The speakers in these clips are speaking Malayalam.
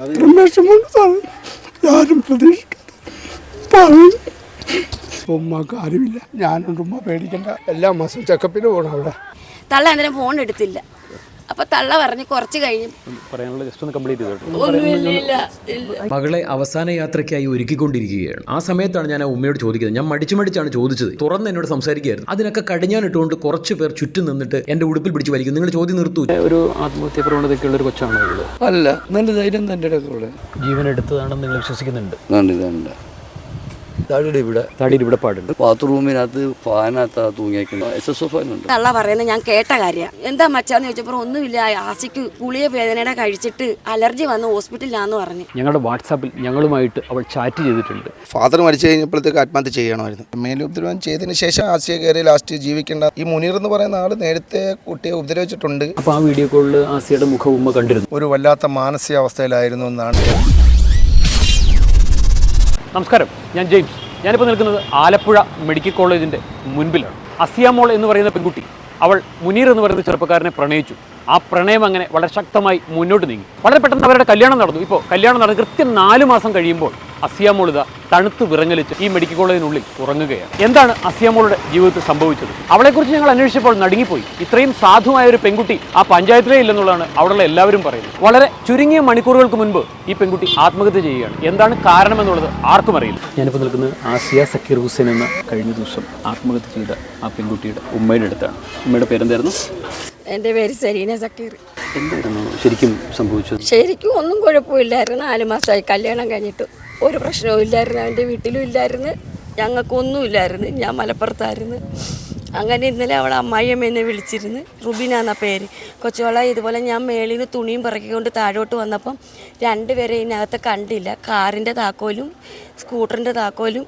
വിഷമമുണ്ട് സാറേ ഞാനും പ്രതീക്ഷിക്കാത്ത പറഞ്ഞു ഉമ്മക്ക് ആരുമില്ല ഞാനുണ്ട് ഉമ്മ പേടിക്കണ്ട. എല്ലാ മാസവും ചെക്കപ്പിന് പോകണം അവിടെ. തള്ള ഫോൺ എടുത്തില്ല. അപ്പൊ തള്ള പറഞ്ഞ് കുറച്ച് കഴിഞ്ഞു പറയാനുള്ള ജസ്റ്റ് ഒന്ന് കംപ്ലീറ്റ് ചെയ്തോട്ടെ ഒന്നുമില്ല ഇല്ല ഇല്ല. മകളെ അവസാന യാത്രയ്ക്കായി ഒരുക്കിക്കൊണ്ടിരിക്കുകയാണ്. ആ സമയത്താണ് ഞാൻ ആ ഉമ്മയോട് ചോദിക്കുന്നത്. ഞാൻ മടിച്ചു മടിച്ചാണ് ചോദിച്ചത്. തുറന്ന് എന്നോട് സംസാരിക്കുകയായിരുന്നു. അതിനൊക്കെ കടിഞ്ഞാനിട്ടുകൊണ്ട് കുറച്ച് പേർ ചുറ്റും നിന്നിട്ട് എന്റെ ഉടുപ്പിൽ പിടിച്ചു വലിക്കും. നിങ്ങൾ ചോദ്യം നിർത്തൂ. ഒരു ആത്മഹത്യ പ്രവണതയ്ക്കുള്ള ഒരു കൊച്ചാണോ അല്ല നല്ല ധൈര്യം തന്റെ ജീവൻ എടുത്തതാണെന്ന് നിങ്ങൾ വിശ്വസിക്കുന്നുണ്ട്. താടിയുടെ ഇവിടെ. തടിയുടെ ഇവിടെ പാടുണ്ട്. ബാത്റൂമിനകത്ത് ഫാനകത്ത് തൂങ്ങിയേക്കുന്നത് എസ് എസ് ഒ ഫാനുണ്ട് തള്ള പറയുന്നത് ഞാൻ കേട്ട കാര്യം. എന്താ മച്ചാന്ന് ചോദിച്ചപ്പോൾ ഒന്നുമില്ല. ആസിക്ക് ഗുളിക വേദനയുടെ കഴിച്ചിട്ട് അലർജി വന്ന് ഹോസ്പിറ്റലിലാന്ന് പറഞ്ഞു. ഞങ്ങളുടെ വാട്സാപ്പിൽ ഞങ്ങളുമായിട്ട് അവൾ ചാറ്റ് ചെയ്തിട്ടുണ്ട്. ഫാദർ മരിച്ചു കഴിഞ്ഞപ്പോഴത്തേക്ക് ആത്മഹത്യ ചെയ്യണമായിരുന്നു മേലുപദ്രവം ചെയ്തതിന് ശേഷം ആശയ കയറി ലാസ്റ്റ് ജീവിക്കേണ്ട ഈ മുനീർ എന്ന് പറയുന്ന ആൾ നേരത്തെ കുട്ടിയെ ഉപദ്രവിച്ചിട്ടുണ്ട്. അപ്പോൾ ആ വീഡിയോ കോളിൽ ആസിയുടെ മുഖം ഉമ്മ കണ്ടിരുന്നു. ഒരു വല്ലാത്ത മാനസികാവസ്ഥയിലായിരുന്നു എന്നാണ്. നമസ്കാരം ഞാൻ ജെയിംസ്. ഞാനിപ്പോൾ നിൽക്കുന്നത് ആലപ്പുഴ മെഡിക്കൽ കോളേജിന്റെ മുൻപിലാണ്. അസിയാമോൾ എന്ന് പറയുന്ന പെൺകുട്ടി അവൾ മുനീർ എന്ന് പറയുന്ന ചെറുപ്പക്കാരനെ പ്രണയിച്ചു. ആ പ്രണയം അങ്ങനെ വളരെ ശക്തമായി മുന്നോട്ട് നീങ്ങി. വളരെ പെട്ടെന്ന് അവരുടെ കല്യാണം നടന്നു. ഇപ്പോൾ കല്യാണം നടന്ന് കൃത്യം നാല് മാസം കഴിയുമ്പോൾ അസിയാമോളിത തണുത്ത് വിറങ്ങലിച്ച് ഈ മെഡിക്കൽ കോളേജിനുള്ളിൽ ഉറങ്ങുകയാണ്. എന്താണ് അസിയാമോളുടെ ജീവിതത്തിൽ സംഭവിച്ചത്? അവളെക്കുറിച്ച് ഞങ്ങൾ അന്വേഷിച്ചപ്പോൾ നടുങ്ങിപ്പോയി. ഇത്രയും സാധുവായ ഒരു പെൺകുട്ടി ആ പഞ്ചായത്തിലേ ഇല്ലെന്നുള്ളതാണ് അവിടെയുള്ള എല്ലാവരും പറയുന്നത്. വളരെ ചുരുങ്ങിയ മണിക്കൂറുകൾക്ക് മുൻപ് ഈ പെൺകുട്ടി ആത്മഹത്യ ചെയ്യുകയാണ്. എന്താണ് കാരണം എന്നുള്ളത് ആർക്കും അറിയില്ല. ഞാനിപ്പോൾ നിൽക്കുന്നത് ആസിയ സക്കീർ ഹുസൈൻ എന്ന കഴിഞ്ഞ ദിവസം ആത്മഹത്യ ചെയ്ത ആ പെൺകുട്ടിയുടെ ഉമ്മയുടെ അടുത്താണ്. ഉമ്മയുടെ പേരെന്തായിരുന്നു? എന്റെ പേര് സെരീന സക്കീർ. എന്തായിരുന്നു ശരിക്കും സംഭവിച്ചത്? ശരിക്കും ഒന്നും കുഴപ്പമില്ലായിരുന്നു. നാല് മാസമായി കല്യാണം കഴിഞ്ഞിട്ട് ഒരു പ്രശ്നവും ഇല്ലായിരുന്നു. അവന്റെ വീട്ടിലും ഇല്ലായിരുന്നു. ഞങ്ങൾക്കൊന്നും ഇല്ലായിരുന്നു. ഞാൻ മലപ്പുറത്തായിരുന്നു. അങ്ങനെ ഇന്നലെ അവൾ അമ്മായിയമ്മ എന്നെ വിളിച്ചിരുന്നു. റുബിന എന്ന പേര്. കൊച്ചുവള ഇതുപോലെ ഞാൻ മേളിൽ നിന്ന് തുണിയും പിറക്കിക്കൊണ്ട് താഴോട്ട് വന്നപ്പം രണ്ടുപേരെ ഇതിനകത്ത് കണ്ടില്ല. കാറിന്റെ താക്കോലും സ്കൂട്ടറിന്റെ താക്കോലും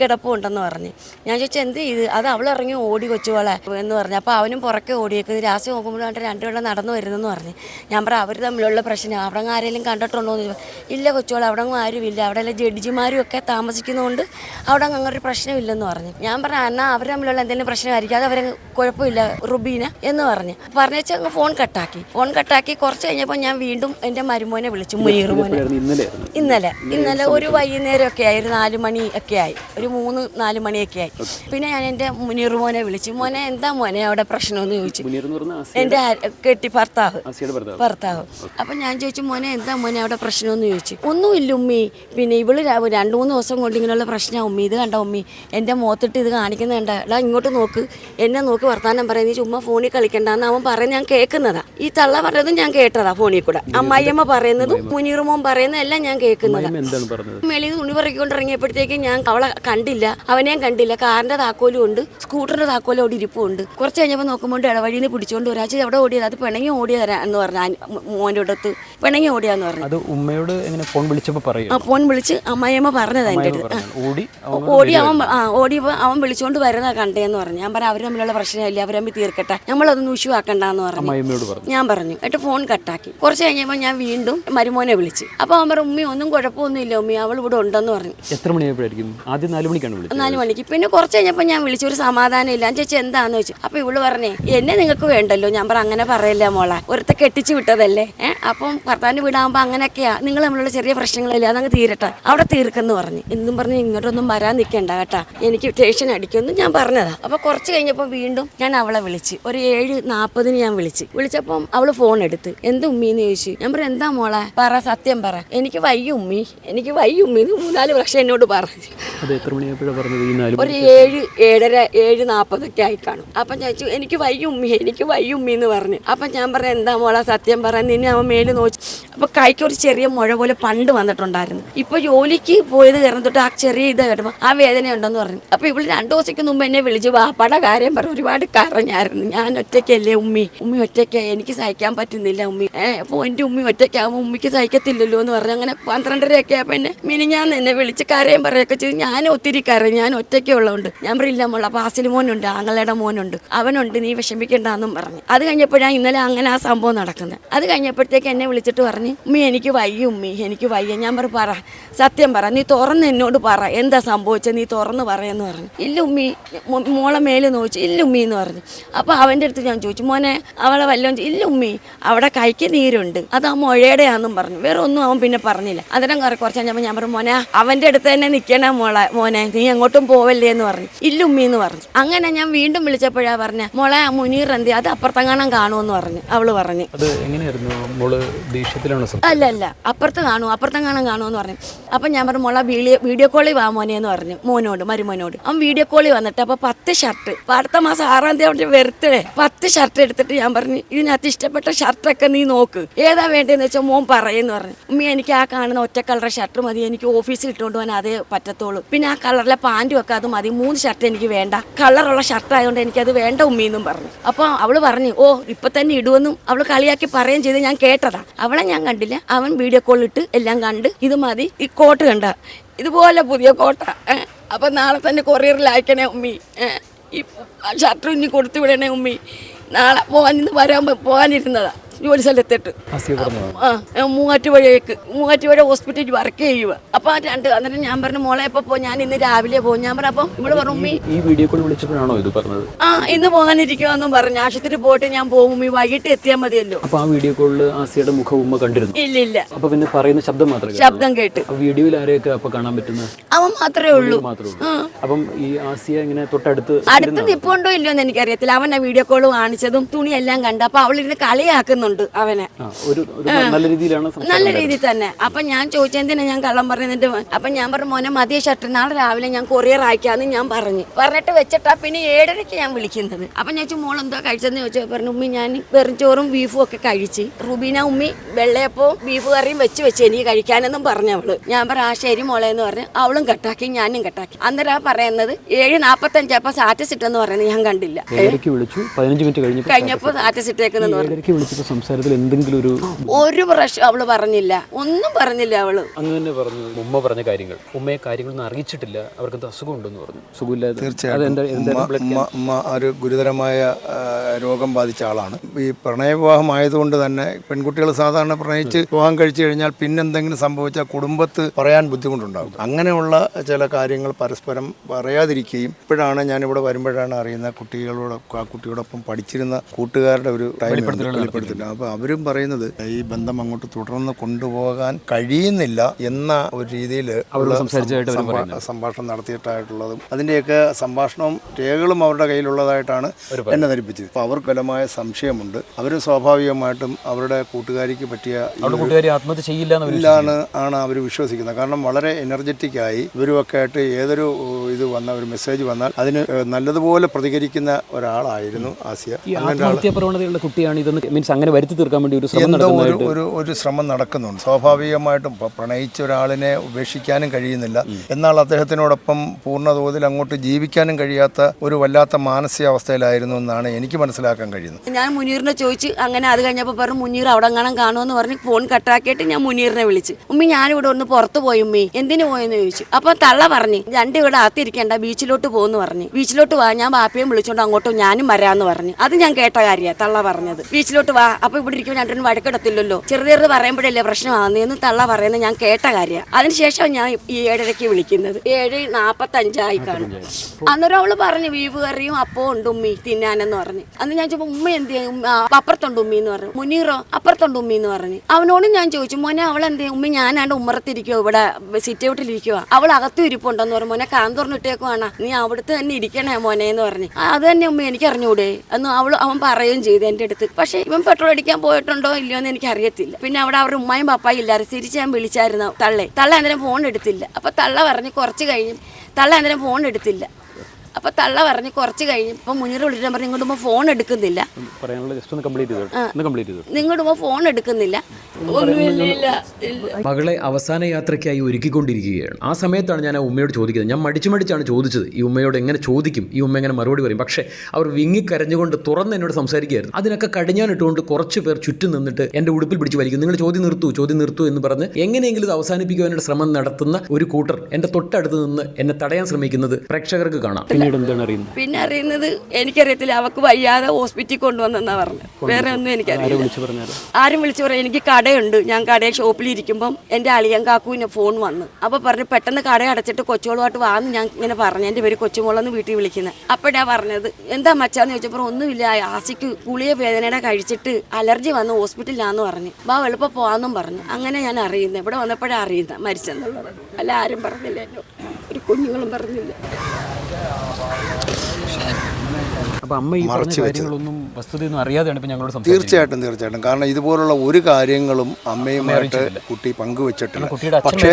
കിടപ്പുണ്ടെന്ന് പറഞ്ഞ്. ഞാൻ ചോദിച്ചാൽ എന്ത് ചെയ്ത് അത് അവൾ ഇറങ്ങി ഓടി കൊച്ചുവളെ എന്ന് പറഞ്ഞു. അപ്പോൾ അവനും പുറക്കെ ഓടിയേക്കുന്നത് രാത്രി നോക്കുമ്പോൾ കണ്ട് രണ്ടുപേരും നടന്നു വരുന്നെന്ന് പറഞ്ഞു. ഞാൻ പറ അവർ തമ്മിലുള്ള പ്രശ്നം അവിടെ ആരെങ്കിലും കണ്ടിട്ടുണ്ടോ? എന്ന് ചോദിച്ചാൽ ഇല്ല കൊച്ചുവളെ അവിടെ ആരും ഇല്ല. അവിടെ എല്ലാം ജഡ്ജിമാരും ഒക്കെ താമസിക്കുന്നതുകൊണ്ട് അവിടെ അങ്ങ് അങ്ങനെ ഒരു പ്രശ്നമില്ലെന്ന് പറഞ്ഞു. ഞാൻ പറഞ്ഞു എന്നാൽ അവർ തമ്മിലുള്ള എന്തെങ്കിലും പ്രശ്നമായിരിക്കും. അത് കുഴപ്പമില്ല റുബീന എന്ന് പറഞ്ഞു. പറഞ്ഞാൽ അങ്ങ് ഫോൺ കട്ടാക്കി. ഫോൺ കട്ടാക്കി കുറച്ച് കഴിഞ്ഞപ്പോൾ ഞാൻ വീണ്ടും എന്റെ മരുമോനെ വിളിച്ചു മുനീർ മോനെ. ഇന്നലെ ഇന്നലെ. ഇന്നലെ ഒരു വൈകുന്നേരം ഒക്കെ ആയി ഒരു നാല് മണി ഒക്കെ ആയി. ഒരു മൂന്ന് നാല് മണിയൊക്കെ ആയി. പിന്നെ ഞാൻ എന്റെ മുനീർ മോനെ വിളിച്ചു. മോനെ എന്താ മോനെ അവിടെ പ്രശ്നമെന്ന് ചോദിച്ചു. എന്റെ കെട്ടി ഭർത്താവ്. ഭർത്താവ്. അപ്പൊ ഞാൻ ചോദിച്ചു മോനെ എന്താ മോനെ അവിടെ പ്രശ്നമെന്ന് ചോദിച്ചു? ഒന്നുമില്ല ഉമ്മി. പിന്നെ ഇവൾ രണ്ടു മൂന്ന് ദിവസം കൊണ്ട് ഇങ്ങനെയുള്ള പ്രശ്നമാണ്. ഉമ്മി ഇത് കണ്ട ഉമ്മി? എന്റെ മുഖത്തിട്ട് ഇത് കാണിക്കുന്ന കണ്ട? എടാ ഇങ്ങോട്ട് നോക്ക്. എന്നെ നോക്ക് വർത്താനം പറയുന്നത് നീ ചുമ്മാ ഫോണിൽ കളിക്കണ്ടെന്ന് അവൻ പറയുന്നത് ഞാൻ കേൾക്കുന്നതാ. ഈ തള്ള പറയുന്നതും ഞാൻ കേട്ടതാ ഫോണിൽ കൂടെ. അമ്മായിയമ്മ പറയുന്നതും മുനീർ മോൻ എല്ലാം ഞാൻ കേൾക്കുന്നതാ. മെലിന്ന് പറഞ്ഞത്? തുണി പറക്കിക്കൊണ്ടിറങ്ങിയപ്പോഴത്തേക്കും ഞാൻ അവളെ കണ്ടില്ല. അവനെയും കണ്ടില്ല. കാറിന്റെ താക്കോലും ഉണ്ട്. സ്കൂട്ടറിന്റെ താക്കോലും അവിടെ ഇരിപ്പുണ്ട് കുറച്ച് കഴിഞ്ഞപ്പോൾ നോക്കുമ്പോൾ ഇടവഴിയിൽ നിന്ന് പിടിച്ചുകൊണ്ട് ഒരാഴ്ച അവിടെ ഓടിയത്? അത് പിണങ്ങി ഓടിയതാ എന്ന് പറഞ്ഞു മോന്റെ മോന്റെ അടുത്ത്. പിണങ്ങി ഓടിയാന്ന് പറഞ്ഞു. അത് ഉമ്മയോട് എങ്ങനെ ഫോൺ വിളിച്ചപ്പോൾ പറയും. ആ ഫോൺ വിളിച്ച് അമ്മയമ്മ പറഞ്ഞത് എന്റെ അടുത്ത്. ഓടി ഓടി അവൻ ഓടി ഓടിയപ്പോൾ അവൻ വിളിച്ചുകൊണ്ട് വരുന്ന കണ്ടേന്ന് പറഞ്ഞു. ഞാൻ പറഞ്ഞു അവർ തമ്മിലുള്ള പ്രശ്നമില്ല. അവർ തമ്മിൽ തീർക്കട്ടെ. നമ്മളതൊന്നും ഇഷ്യൂ ആക്കണ്ടെന്ന് പറഞ്ഞു. ഞാൻ പറഞ്ഞു. എന്നിട്ട് ഫോൺ കട്ടാക്കി. കുറച്ച് കഴിഞ്ഞപ്പോൾ ഞാൻ വീണ്ടും മരുമോനെ വിളിച്ച്. അപ്പോൾ അവൻ പറഞ്ഞു ഉമ്മി ഒന്നും കുഴപ്പമൊന്നുമില്ല ഉമ്മി. അവൾ ഇവിടെ ഉണ്ടെന്ന് പറഞ്ഞു. എത്ര മണിയായപ്പോഴായിരിക്കും? ആദ്യം നാല് മണിക്കാണ് വിളിച്ചത്. നാല് മണിക്ക്. പിന്നെ കുറച്ച് കഴിഞ്ഞപ്പോൾ ഞാൻ വിളിച്ചു ഒരു സമാധാനം ഇല്ല. ചേച്ചി എന്താന്ന് വെച്ചു അപ്പോൾ ഇവൾ പറഞ്ഞേ എന്നെ നിങ്ങൾക്ക് വേണ്ടല്ലോ. ഞാൻ പറ അങ്ങനെ പറയില്ല മോളെ. ഒരുത്ത കെട്ടിച്ചു വിട്ടതല്ലേ? ഏഹ് അപ്പം ഭർത്താവിന് വീടാകുമ്പോൾ അങ്ങനെയൊക്കെയാ. നിങ്ങൾ നമ്മളുള്ള ചെറിയ പ്രശ്നങ്ങളില്ല അതങ്ങ് തീരട്ടെ. അവിടെ തീർക്കെന്ന് പറഞ്ഞു. എന്നും പറഞ്ഞ് ഇങ്ങോട്ടൊന്നും വരാൻ നിൽക്കണ്ട കേട്ടാ. എനിക്ക് ടെൻഷൻ അടിക്കുമെന്ന് ഞാൻ പറഞ്ഞതാ. അപ്പോൾ കുറച്ച് കഴിഞ്ഞപ്പോൾ വീണ്ടും ഞാൻ അവളെ വിളിച്ച്. ഒരു ഏഴ് നാൽപ്പതിന് ഞാൻ വിളിച്ച്. വിളിച്ചപ്പം അവൾ ഫോൺ എടുത്ത് എന്ത് ഉമ്മീന്ന് ചോദിച്ചു? ഞാൻ പറഞ്ഞു എന്താ മോളെ? പറ സത്യം പറ. എനിക്ക് വയ്യ ഉമ്മി. എനിക്ക് വയ്യ ഉമ്മി എന്ന് മൂന്നാൽ പ്രാവശ്യം എന്നോട് പറഞ്ഞു. മണിയായപ്പോഴാണ് പറഞ്ഞത് ഈ നാല് ഒരു ഏഴ് ഏഴര ഏഴ് നാൽപ്പതൊക്കെ ആയി കാണും അപ്പം ചോദിച്ചു എനിക്ക് വയ്യുമ്മി എനിക്ക് വയ്യുമ്മി എന്ന് പറഞ്ഞു. അപ്പം ഞാൻ പറഞ്ഞു എന്താ മോളെ സത്യം പറയാൻ നിന്നെ അവൻ മേൽ നോക്കി അപ്പം കൈക്ക് ഒരു ചെറിയ മുഴ പോലെ പണ്ട് വന്നിട്ടുണ്ടായിരുന്നു. ഇപ്പൊ ജോലിക്ക് പോയത് കാരണം തൊട്ട് ആ ചെറിയ ഇത് കേട്ടപ്പോൾ ആ വേദന ഉണ്ടെന്ന് പറഞ്ഞു. അപ്പൊ ഇവിടെ രണ്ടു ദിവസത്തേക്ക് മുമ്പ് എന്നെ വിളിച്ചു വാപ്പാടെ കാര്യം പറഞ്ഞു ഒരുപാട് കരഞ്ഞായിരുന്നു. ഞാൻ ഒറ്റയ്ക്കല്ലേ ഉമ്മി? ഉമ്മി ഒറ്റയ്ക്ക് എനിക്ക് സഹിക്കാൻ പറ്റുന്നില്ല ഉമ്മി. ഏഹ് അപ്പോൾ എന്റെ ഉമ്മി ഒറ്റയ്ക്കാവുമ്പോൾ ഉമ്മിക്ക് സഹിക്കത്തില്ലല്ലോ എന്ന് പറഞ്ഞു. അങ്ങനെ പന്ത്രണ്ടരയൊക്കെ ആയപ്പോൾ എന്നെ മിനി ഞാൻ എന്നെ വിളിച്ച് കരയും പറയുകയൊക്കെ ചെയ്ത്. ഞാൻ ഒത്തിരി കരഞ്ഞു ഞാൻ ഒറ്റയ്ക്ക് ഉള്ളതുകൊണ്ട് ഞാൻ പറയില്ല മോളെ പാസിൽ മോനുണ്ട് ആങ്ങളുടെ മോനുണ്ട് അവനുണ്ട് നീ വിഷമിക്കണ്ടെന്നും പറഞ്ഞു. അത് കഴിഞ്ഞപ്പോഴാണ് ഇന്നലെ അങ്ങനെ ആ സംഭവം നടക്കുന്നത് അത് കഴിഞ്ഞപ്പോഴത്തേക്ക് എന്നെ വിളിച്ചിട്ട് പറഞ്ഞു ഉമ്മി എനിക്ക് വയ്യ ഉമ്മി എനിക്ക് വയ്യ. ഞാൻ പറ പറ സത്യം പറ നീ തുറന്ന് എന്നോട് പറ എന്താ സംഭവിച്ചത് നീ തുറന്ന് പറയെന്ന് പറഞ്ഞു. ഇല്ല ഉമ്മി മോളെ മേലെ നോച്ചു ഇല്ല ഉമ്മി എന്ന് പറഞ്ഞു. അപ്പോൾ അവന്റെ അടുത്ത് ഞാൻ ചോദിച്ചു മോനെ അവളെ വല്ലതും ഇല്ല ഉമ്മി അവിടെ കൈക്ക് നീരുണ്ട് അത് ആ മുഴയുടെയാണെന്നും പറഞ്ഞു വേറെ ഒന്നും അവൻ പിന്നെ പറഞ്ഞില്ല. അതിനും കുറെ കുറച്ച് കഴിഞ്ഞപ്പോൾ ഞാൻ പറഞ്ഞു മോനെ അവന്റെ അടുത്ത് തന്നെ നിൽക്കണ മോളെ മോനെ. നീ എങ്ങോട്ടും പോവല്ലേ എന്ന് പറഞ്ഞു. ഇല്ലുമ്മി എന്ന് പറഞ്ഞു. അങ്ങനെ ഞാൻ വീണ്ടും വിളിച്ചപ്പോഴാ പറഞ്ഞ മോളെ ആ മുനീർ എന്തി അത് അപ്പുറത്തെങ്ങാനും കാണുമെന്ന് പറഞ്ഞു. അവൾ പറഞ്ഞു. അത് എങ്ങനെയായിരുന്നു? മോൾ ദേഷ്യത്തിലാണോ അല്ല അല്ല. അപ്പുറത്ത് കാണും അപ്പുറത്തെങ്ങാനും കാണുമെന്ന് പറഞ്ഞു. അപ്പം ഞാൻ പറഞ്ഞു മോളെ വീഡിയോ വീഡിയോ കോളിൽ വാ മോനെ എന്ന് പറഞ്ഞു മോനോട് മരുമോനോട്. അവൻ വീഡിയോ കോളിൽ വന്നിട്ട് അപ്പോൾ പത്ത് ഷർട്ട് അടുത്ത മാസം ആറാം തീയതി അവന്റെ വെറുതെ പത്ത് ഷർട്ട് എടുത്തിട്ട് ഞാൻ പറഞ്ഞു ഇതിനകത്ത് ഇഷ്ടപ്പെട്ട ഷർട്ടൊക്കെ നീ നോക്ക്. ഏതാ വേണ്ടതെന്ന് വെച്ചാൽ മോൻ പറയുമെന്ന് പറഞ്ഞു. ഉമ്മി എനിക്ക് ആ കാണുന്ന ഒറ്റ കളർ ഷർട്ട് മതി. എനിക്ക് ഓഫീസിൽ ഇട്ടുകൊണ്ട് പോകാൻ അതേ പറ്റത്തുള്ളൂ. പിന്നെ ആ കളറിലെ പാന്റും ഒക്കെ അത് മതി. മൂന്ന് ഷർട്ട് എനിക്ക് വേണ്ട. കളറുള്ള ഷർട്ട് ആയതുകൊണ്ട് എനിക്കത് വേണ്ട ഉമ്മീന്നും പറഞ്ഞു. അപ്പോൾ അവൾ പറഞ്ഞു ഓ ഇപ്പൊ തന്നെ ഇടുവെന്നും അവൾ കളിയാക്കി പറയുകയും ചെയ്ത് ഞാൻ കേട്ടതാ. അവളെ ഞാൻ കണ്ടില്ല. അവൻ വീഡിയോ കോൾ ഇട്ട് എല്ലാം കണ്ട് ഇത് മതി ഈ കോട്ട് കണ്ട. ഇതുപോലെ പുതിയ കോട്ട. അപ്പൊ നാളെ തന്നെ കൊറിയറിൽ അയക്കണേ ഉമ്മി. ഈ ഷർട്ട് ഇനി കൊടുത്തു വിടണേ ഉമ്മി. നാളെ പോകാൻ വരാൻ പോകാനിരുന്നതാ ജോലി സ്ഥലത്തിട്ട്. ആ മൂവാറ്റുപുഴയേക്ക് മൂവാറ്റുപുഴ ഹോസ്പിറ്റലിൽ വർക്ക് ചെയ്യുക അപ്പൊ ആ രണ്ട് അന്നേരം ഞാൻ പറഞ്ഞു മോളെ ഇപ്പൊ പോ ഞാൻ ഇന്ന് രാവിലെ പോകും. ഞാൻ പറഞ്ഞു അപ്പം ഇവിടെ പറഞ്ഞു ഈ വീഡിയോ കോൾ വിളിച്ചപ്പോഴാണോ ഇത് പറഞ്ഞത്? ആ ഇന്ന് പോകാനിരിക്കുമെന്നും പറഞ്ഞു. ആശുപത്രി പോയിട്ട് ഞാൻ പോകും ഈ വൈകിട്ട് എത്തിയാൽ മതിയല്ലോ. അപ്പൊ ആ വീഡിയോ കോളിൽ ആസിയുടെ മുഖം ഉമ്മ കണ്ടിരുന്നു? ഇല്ല ഇല്ല. അപ്പൊ പിന്നെ പറയുന്ന ശബ്ദം മാത്രമേ ശബ്ദം കേട്ട്. വീഡിയോയിൽ ആരെയൊക്കെ അപ്പൊ കാണാൻ പറ്റുന്ന അവൻ മാത്രമേ ഉള്ളൂ. മാത്രമേ ഉള്ളൂ. അപ്പം ഈ ആസിയ ഇങ്ങനെ തൊട്ടടുത്ത് അടുത്ത് നിപ്പുണ്ടോ ഇല്ലയോ എന്ന് എനിക്കറിയത്തില്ല. അവൻ ആ വീഡിയോ കോൾ കാണിച്ചതും തുണിയെല്ലാം കണ്ട് അപ്പൊ അവളിരുന്ന് കളിയാക്കുന്നുണ്ട്. അവനെ. ഒരു ഒരു നല്ല രീതിയിൽ തന്നെ. അപ്പൊ ഞാൻ ചോദിച്ചെന്തിനാ ഞാൻ കള്ളം പറഞ്ഞിട്ട് അപ്പൊ ഞാൻ പറഞ്ഞു മോനെ മതിയ ഷർട്ട് നാളെ രാവിലെ ഞാൻ കൊറിയർ അയക്കാന്ന് ഞാൻ പറഞ്ഞു. പറഞ്ഞിട്ട് വെച്ചിട്ടാ പിന്നെ ഏഴരയ്ക്ക് ഞാൻ വിളിക്കുന്നത്. അപ്പൊ ഞാൻ ചോദിച്ചു മോൾ എന്താ കഴിച്ചെന്ന് ചോദിച്ചാൽ പറഞ്ഞു ഉമ്മി ഞാൻ വെറും ചോറും ബീഫും ഒക്കെ കഴിച്ച് റുബീന ഉമ്മി വെള്ളയപ്പവും ബീഫ് കറിയും വെച്ച് വെച്ച് എനിക്ക് കഴിക്കാനെന്നും പറഞ്ഞു അവൾ. ഞാൻ പറഞ്ഞു ആ ശരി മോളെ എന്ന് പറഞ്ഞു. അവളും കട്ടാക്കി ഞാനും കട്ടാക്കി. അന്നേരം ആ പറയുന്നത് ഏഴ് നാപ്പത്തഞ്ചപ്പോ സ്റ്റാറ്റസ് ഇട്ടെന്ന് പറയുന്നത് ഞാൻ കണ്ടില്ല. വിളിച്ചു. പതിനഞ്ച് മിനിറ്റ് കഴിഞ്ഞപ്പോ സ്റ്റാറ്റസ് ഇട്ടേക്കുന്നു പറഞ്ഞു. സംസാരത്തിൽ എന്തെങ്കിലും ഒരു ഒരു പ്രാവശ്യം അവൾ പറഞ്ഞില്ല. ഒന്നും പറഞ്ഞില്ല അവൾ. അങ്ങ് തന്നെ പറഞ്ഞു. ഉമ്മ പറഞ്ഞ കാര്യങ്ങൾ. ഉമ്മയെ കാര്യങ്ങളൊന്നും അറിയിച്ചിട്ടില്ല. അവർക്ക് എന്തോ അസുഖം ഉണ്ടെന്ന് പറഞ്ഞു. സുഖമില്ലാതെ. തീർച്ചയായിട്ടും. അതെന്താ ഉമ്മ എന്താ ബ്ലഡ് ഉമ്മ ഉമ്മ ഒരു ഗുരുതരമായ ആ, രോഗം ബാധിച്ച ആളാണ്. ഈ പ്രണയവിവാഹമായതുകൊണ്ട് തന്നെ പെൺകുട്ടികൾ സാധാരണ പ്രണയിച്ച് വിവാഹം കഴിച്ചു കഴിഞ്ഞാൽ പിന്നെന്തെങ്കിലും സംഭവിച്ചാൽ കുടുംബത്ത് പറയാൻ ബുദ്ധിമുട്ടുണ്ടാകും. അങ്ങനെയുള്ള ചില കാര്യങ്ങൾ പരസ്പരം പറയാതിരിക്കുകയും ഇപ്പോഴാണ് ഞാനിവിടെ വരുമ്പോഴാണ് അറിയുന്ന കുട്ടികളോട് ആ കുട്ടിയോടൊപ്പം പഠിച്ചിരുന്ന കൂട്ടുകാരുടെ ഒരു ടൈം അപ്പോൾ അവരും പറയുന്നത് ഈ ബന്ധം അങ്ങോട്ട് തുടർന്ന് കൊണ്ടുപോകാൻ കഴിയുന്നില്ല എന്ന ഒരു രീതിയിൽ സംഭാഷണം നടത്തിയിട്ടായിട്ടുള്ളതും അതിന്റെയൊക്കെ സംഭാഷണവും രേഖകളും അവരുടെ കയ്യിലുള്ളതായിട്ടാണ് എന്നെ ധരിപ്പിച്ചത്. അപ്പോൾ അവർക്ക് ബലമായ സംശയമുണ്ട്. അവർ സ്വാഭാവികമായിട്ടും അവരുടെ കൂട്ടുകാരിക്ക് പറ്റിയ ഇല്ലാന്ന് ആത്മഹത്യ ചെയ്യില്ല ഇല്ലാണ് ആണ് അവർ വിശ്വസിക്കുന്നത്. കാരണം വളരെ എനർജറ്റിക് ആയി ഇവരുമൊക്കെ ആയിട്ട് ഏതൊരു ഇത് വന്ന ഒരു മെസ്സേജ് വന്നാൽ അതിന് നല്ലതുപോലെ പ്രതികരിക്കുന്ന ഒരാളായിരുന്നു ആസിയ. പ്രവണതയുള്ള കുട്ടിയാണ് ഇതെന്ന് മീൻസ് അങ്ങനെ വരുത്തി തീർക്കാൻ വേണ്ടി ഒരു ശ്രമം ഒരു നടക്കുന്നതായിട്ട് ഒരു ഒരു ശ്രമം നടക്കുന്നുണ്ട്. സ്വാഭാവികമായിട്ടും പ്രണയിച്ച ഒരാളിനെ ഉപേക്ഷിക്കാനും കഴിയുന്നില്ല. എന്നാൽ അദ്ദേഹത്തിനോടൊപ്പം പൂർണ തോതിൽ അങ്ങോട്ട് ജീവിക്കാനും കഴിയാത്ത ഒരു വല്ലാത്ത മാനസികാവസ്ഥയിലായിരുന്നു എന്നാണ് എനിക്ക് മനസ്സിലാക്കാൻ കഴിയുന്നത്. ഞാൻ മുനീറിനെ ചോദിച്ച് അങ്ങനെ അത് കഴിഞ്ഞപ്പോൾ പറഞ്ഞു മുനീർ അവിടെ എങ്ങാനും കാണുമെന്ന് പറഞ്ഞ് ഫോൺ കട്ടാക്കിയിട്ട് ഞാൻ മുനീറിനെ വിളിച്ച്. ഉമ്മി ഞാനിവിടെ ഒന്ന് പുറത്ത് പോയി ഉമ്മി. എന്തിനു പോയെന്ന് ചോദിച്ചു. അപ്പൊ തള്ള പറഞ്ഞു രണ്ടു ഇവിടെ ആത്തിരിക്കേണ്ട ബീച്ചിലോട്ട് പോകുന്നു പറഞ്ഞു. ബീച്ചിലോട്ട് വാ ഞാൻ ബാപ്പയും വിളിച്ചോണ്ട് അങ്ങോട്ടും ഞാനും വരാന്ന് പറഞ്ഞു. അത് ഞാൻ കേട്ട കാര്യമാണ് തള്ള പറഞ്ഞത്. ബീച്ചിലോട്ട് വാ അപ്പൊ ഇവിടെ ഇരിക്കുമ്പോൾ രണ്ടും വഴക്കിടത്തില്ലല്ലോ. ചെറുത് പറയുമ്പോഴല്ലേ പ്രശ്നമാകുന്നതെന്ന് തള്ള പറയുന്നത് ഞാൻ കേട്ട കാര്യം. അതിനുശേഷം ഞാൻ ഈ ഏഴരയ്ക്ക് വിളിക്കുന്നത്. ഏഴ് നാപ്പത്തഞ്ചായി കാണും. അന്നേരം അവൾ പറഞ്ഞു വീവ് കറിയും അപ്പവും ഉണ്ട് ഉമ്മി തിന്നാനെന്ന് പറഞ്ഞു. അന്ന് ഞാൻ ചോദിച്ചു ഉമ്മ എന്ത് അപ്പുറത്തുണ്ട് ഉമ്മി എന്ന് പറഞ്ഞു. മുനീറോ അപ്പുറത്തുണ്ട് ഉമ്മി എന്ന് പറഞ്ഞു. അവനോട് ഞാൻ ചോദിച്ചു മോനെ അവൾ എന്ത്? ഉമ്മി ഞാനാണ്ട് ഉമ്മറത്തിരിക്കുവോ ഇവിടെ സിറ്റ് ഔട്ടിലിരിക്കുവോ. അവൾ അകത്തും ഇരിപ്പുണ്ടെന്ന് പറഞ്ഞു. മോനെ കാൻ തുറന്നിട്ടേക്കുവാണ് നീ അവിടുത്തെ തന്നെ ഇരിക്കണേ മോനെ എന്ന് പറഞ്ഞു. "ആ, അത് തന്നെ ഉമ്മ എനിക്ക് അറിഞ്ഞൂടെ എന്ന് അവൾ അവൻ പറയുകയും ചെയ്തു എന്റെ അടുത്ത്. പക്ഷേ ഇവൻ പെട്രോൾ അടിക്കാൻ പോയിട്ടുണ്ടോ ഇല്ലയോ എന്ന് എനിക്ക് അറിയത്തില്ല പിന്നെ അവിടെ അവരുടെ ഉമ്മയും പപ്പായും ഇല്ലായിരുന്നു. തിരിച്ച് ഞാൻ വിളിച്ചായിരുന്നു തള്ളെ തള്ള അന്നേരം ഫോൺ എടുത്തില്ല. അപ്പൊ തള്ള പറഞ്ഞ് കുറച്ച് കഴിഞ്ഞ് തള്ള അന്നേരം ഫോൺ എടുത്തില്ല. അപ്പോൾ തള്ള പറഞ്ഞ് കുറച്ച് കഴിഞ്ഞപ്പോൾ മുനീർ വിളിച്ചിട്ട് പറഞ്ഞു ഇങ്ങോട്ട് ഫോൺ എടുക്കുന്നില്ല. പറയാനുള്ള ജസ്റ്റ് ഒന്ന് കംപ്ലീറ്റ് ചെയ്തു? ഒന്ന് കംപ്ലീറ്റ് ചെയ്തു? നിങ്ങോട്ട് ഫോൺ എടുക്കുന്നില്ല. ഒന്നുമില്ല ഇല്ല ഇല്ല മകളെ അവസാന യാത്രയ്ക്കായി ഒരുക്കിക്കൊണ്ടിരിക്കുകയാണ്. ആ സമയത്താണ് ഞാൻ ആ ഉമ്മയോട് ചോദിക്കുന്നത്. ഞാൻ മടിച്ചു മടിച്ചാണ് ചോദിച്ചത്. ഈ ഉമ്മയോട് എങ്ങനെ ചോദിക്കും? ഈ ഉമ്മ എങ്ങനെ മറുപടി പറയും? പക്ഷേ അവർ വിങ്ങി കരഞ്ഞുകൊണ്ട് തുറന്ന് എന്നോട് സംസാരിക്കുകയായിരുന്നു. അതിനൊക്കെ കടിഞ്ഞാനിട്ടുകൊണ്ട് കുറച്ച് പേർ ചുറ്റും നിന്നിട്ട് എന്റെ ഉടുപ്പിൽ പിടിച്ച് വലിക്കും. നിങ്ങൾ ചോദ്യം നിർത്തൂ ചോദ്യം നിർത്തൂ എന്ന് പറഞ്ഞ് എങ്ങനെയെങ്കിലും ഇത് അവസാനിപ്പിക്കുവാനുള്ള ശ്രമം നടത്തുന്ന ഒരു കൂട്ടർ എന്റെ തൊട്ടടുത്ത് നിന്ന് എന്നെ തടയാൻ ശ്രമിക്കുന്നത് പ്രേക്ഷകർക്ക് കാണാം. പിന്നീട് എന്താണ് അറിയുന്നത്? പിന്നെ അറിയുന്നത് എനിക്കറിയത്തില്ല. അവക്ക് വയ്യാതെ ഹോസ്പിറ്റലിൽ കൊണ്ടുവന്നെന്നാ പറഞ്ഞത്. വേറെ ഒന്നും എനിക്കറിയില്ല. വിളിച്ചു ആരും വിളിച്ചു പറഞ്ഞു എനിക്ക് കടയുണ്ട്. ഞാൻ കടയിൽ ഷോപ്പിൽ ഇരിക്കുമ്പം എന്റെ അളിയൻ കാക്കുവിന് ഫോൺ വന്നു. അപ്പോൾ പറഞ്ഞു പെട്ടെന്ന് കട അടച്ചിട്ട് കൊച്ചുമോളുമായിട്ട് വാന്ന് ഞാൻ ഇങ്ങനെ പറഞ്ഞു. എന്റെ പേര് കൊച്ചുമോളെന്ന് വീട്ടിൽ വിളിക്കുന്നത് അപ്പോഴാ പറഞ്ഞത് എന്താ മച്ചാന്ന് ചോദിച്ചപ്പോൾ ഒന്നുമില്ല. ആസിക്ക് ഗുളിയ വേദനയുടെ കഴിച്ചിട്ട് അലർജി വന്ന് ഹോസ്പിറ്റലിലാന്ന് പറഞ്ഞു. ബാ എളുപ്പം പോവാന്നും പറഞ്ഞു. അങ്ങനെ ഞാൻ അറിയുന്നത് ഇവിടെ വന്നപ്പോഴാണ് അറിയുന്നത് മരിച്ചെന്നുള്ളത്. അല്ല ആരും പറഞ്ഞില്ല എന്നോ ഒരു കുഞ്ഞുങ്ങളും പറഞ്ഞില്ല. അപ്പൊ അമ്മ ഈ പറഞ്ഞ. കാര്യങ്ങളൊന്നും വസ്തുതയൊന്നും അറിയാതെയാണ് ഇപ്പം ഞങ്ങളോട് തീർച്ചയായിട്ടും തീർച്ചയായിട്ടും. കാരണം ഇതുപോലുള്ള ഒരു കാര്യങ്ങളും അമ്മയുമായിട്ട് കുട്ടി പങ്കുവെച്ചിട്ടില്ല. പക്ഷേ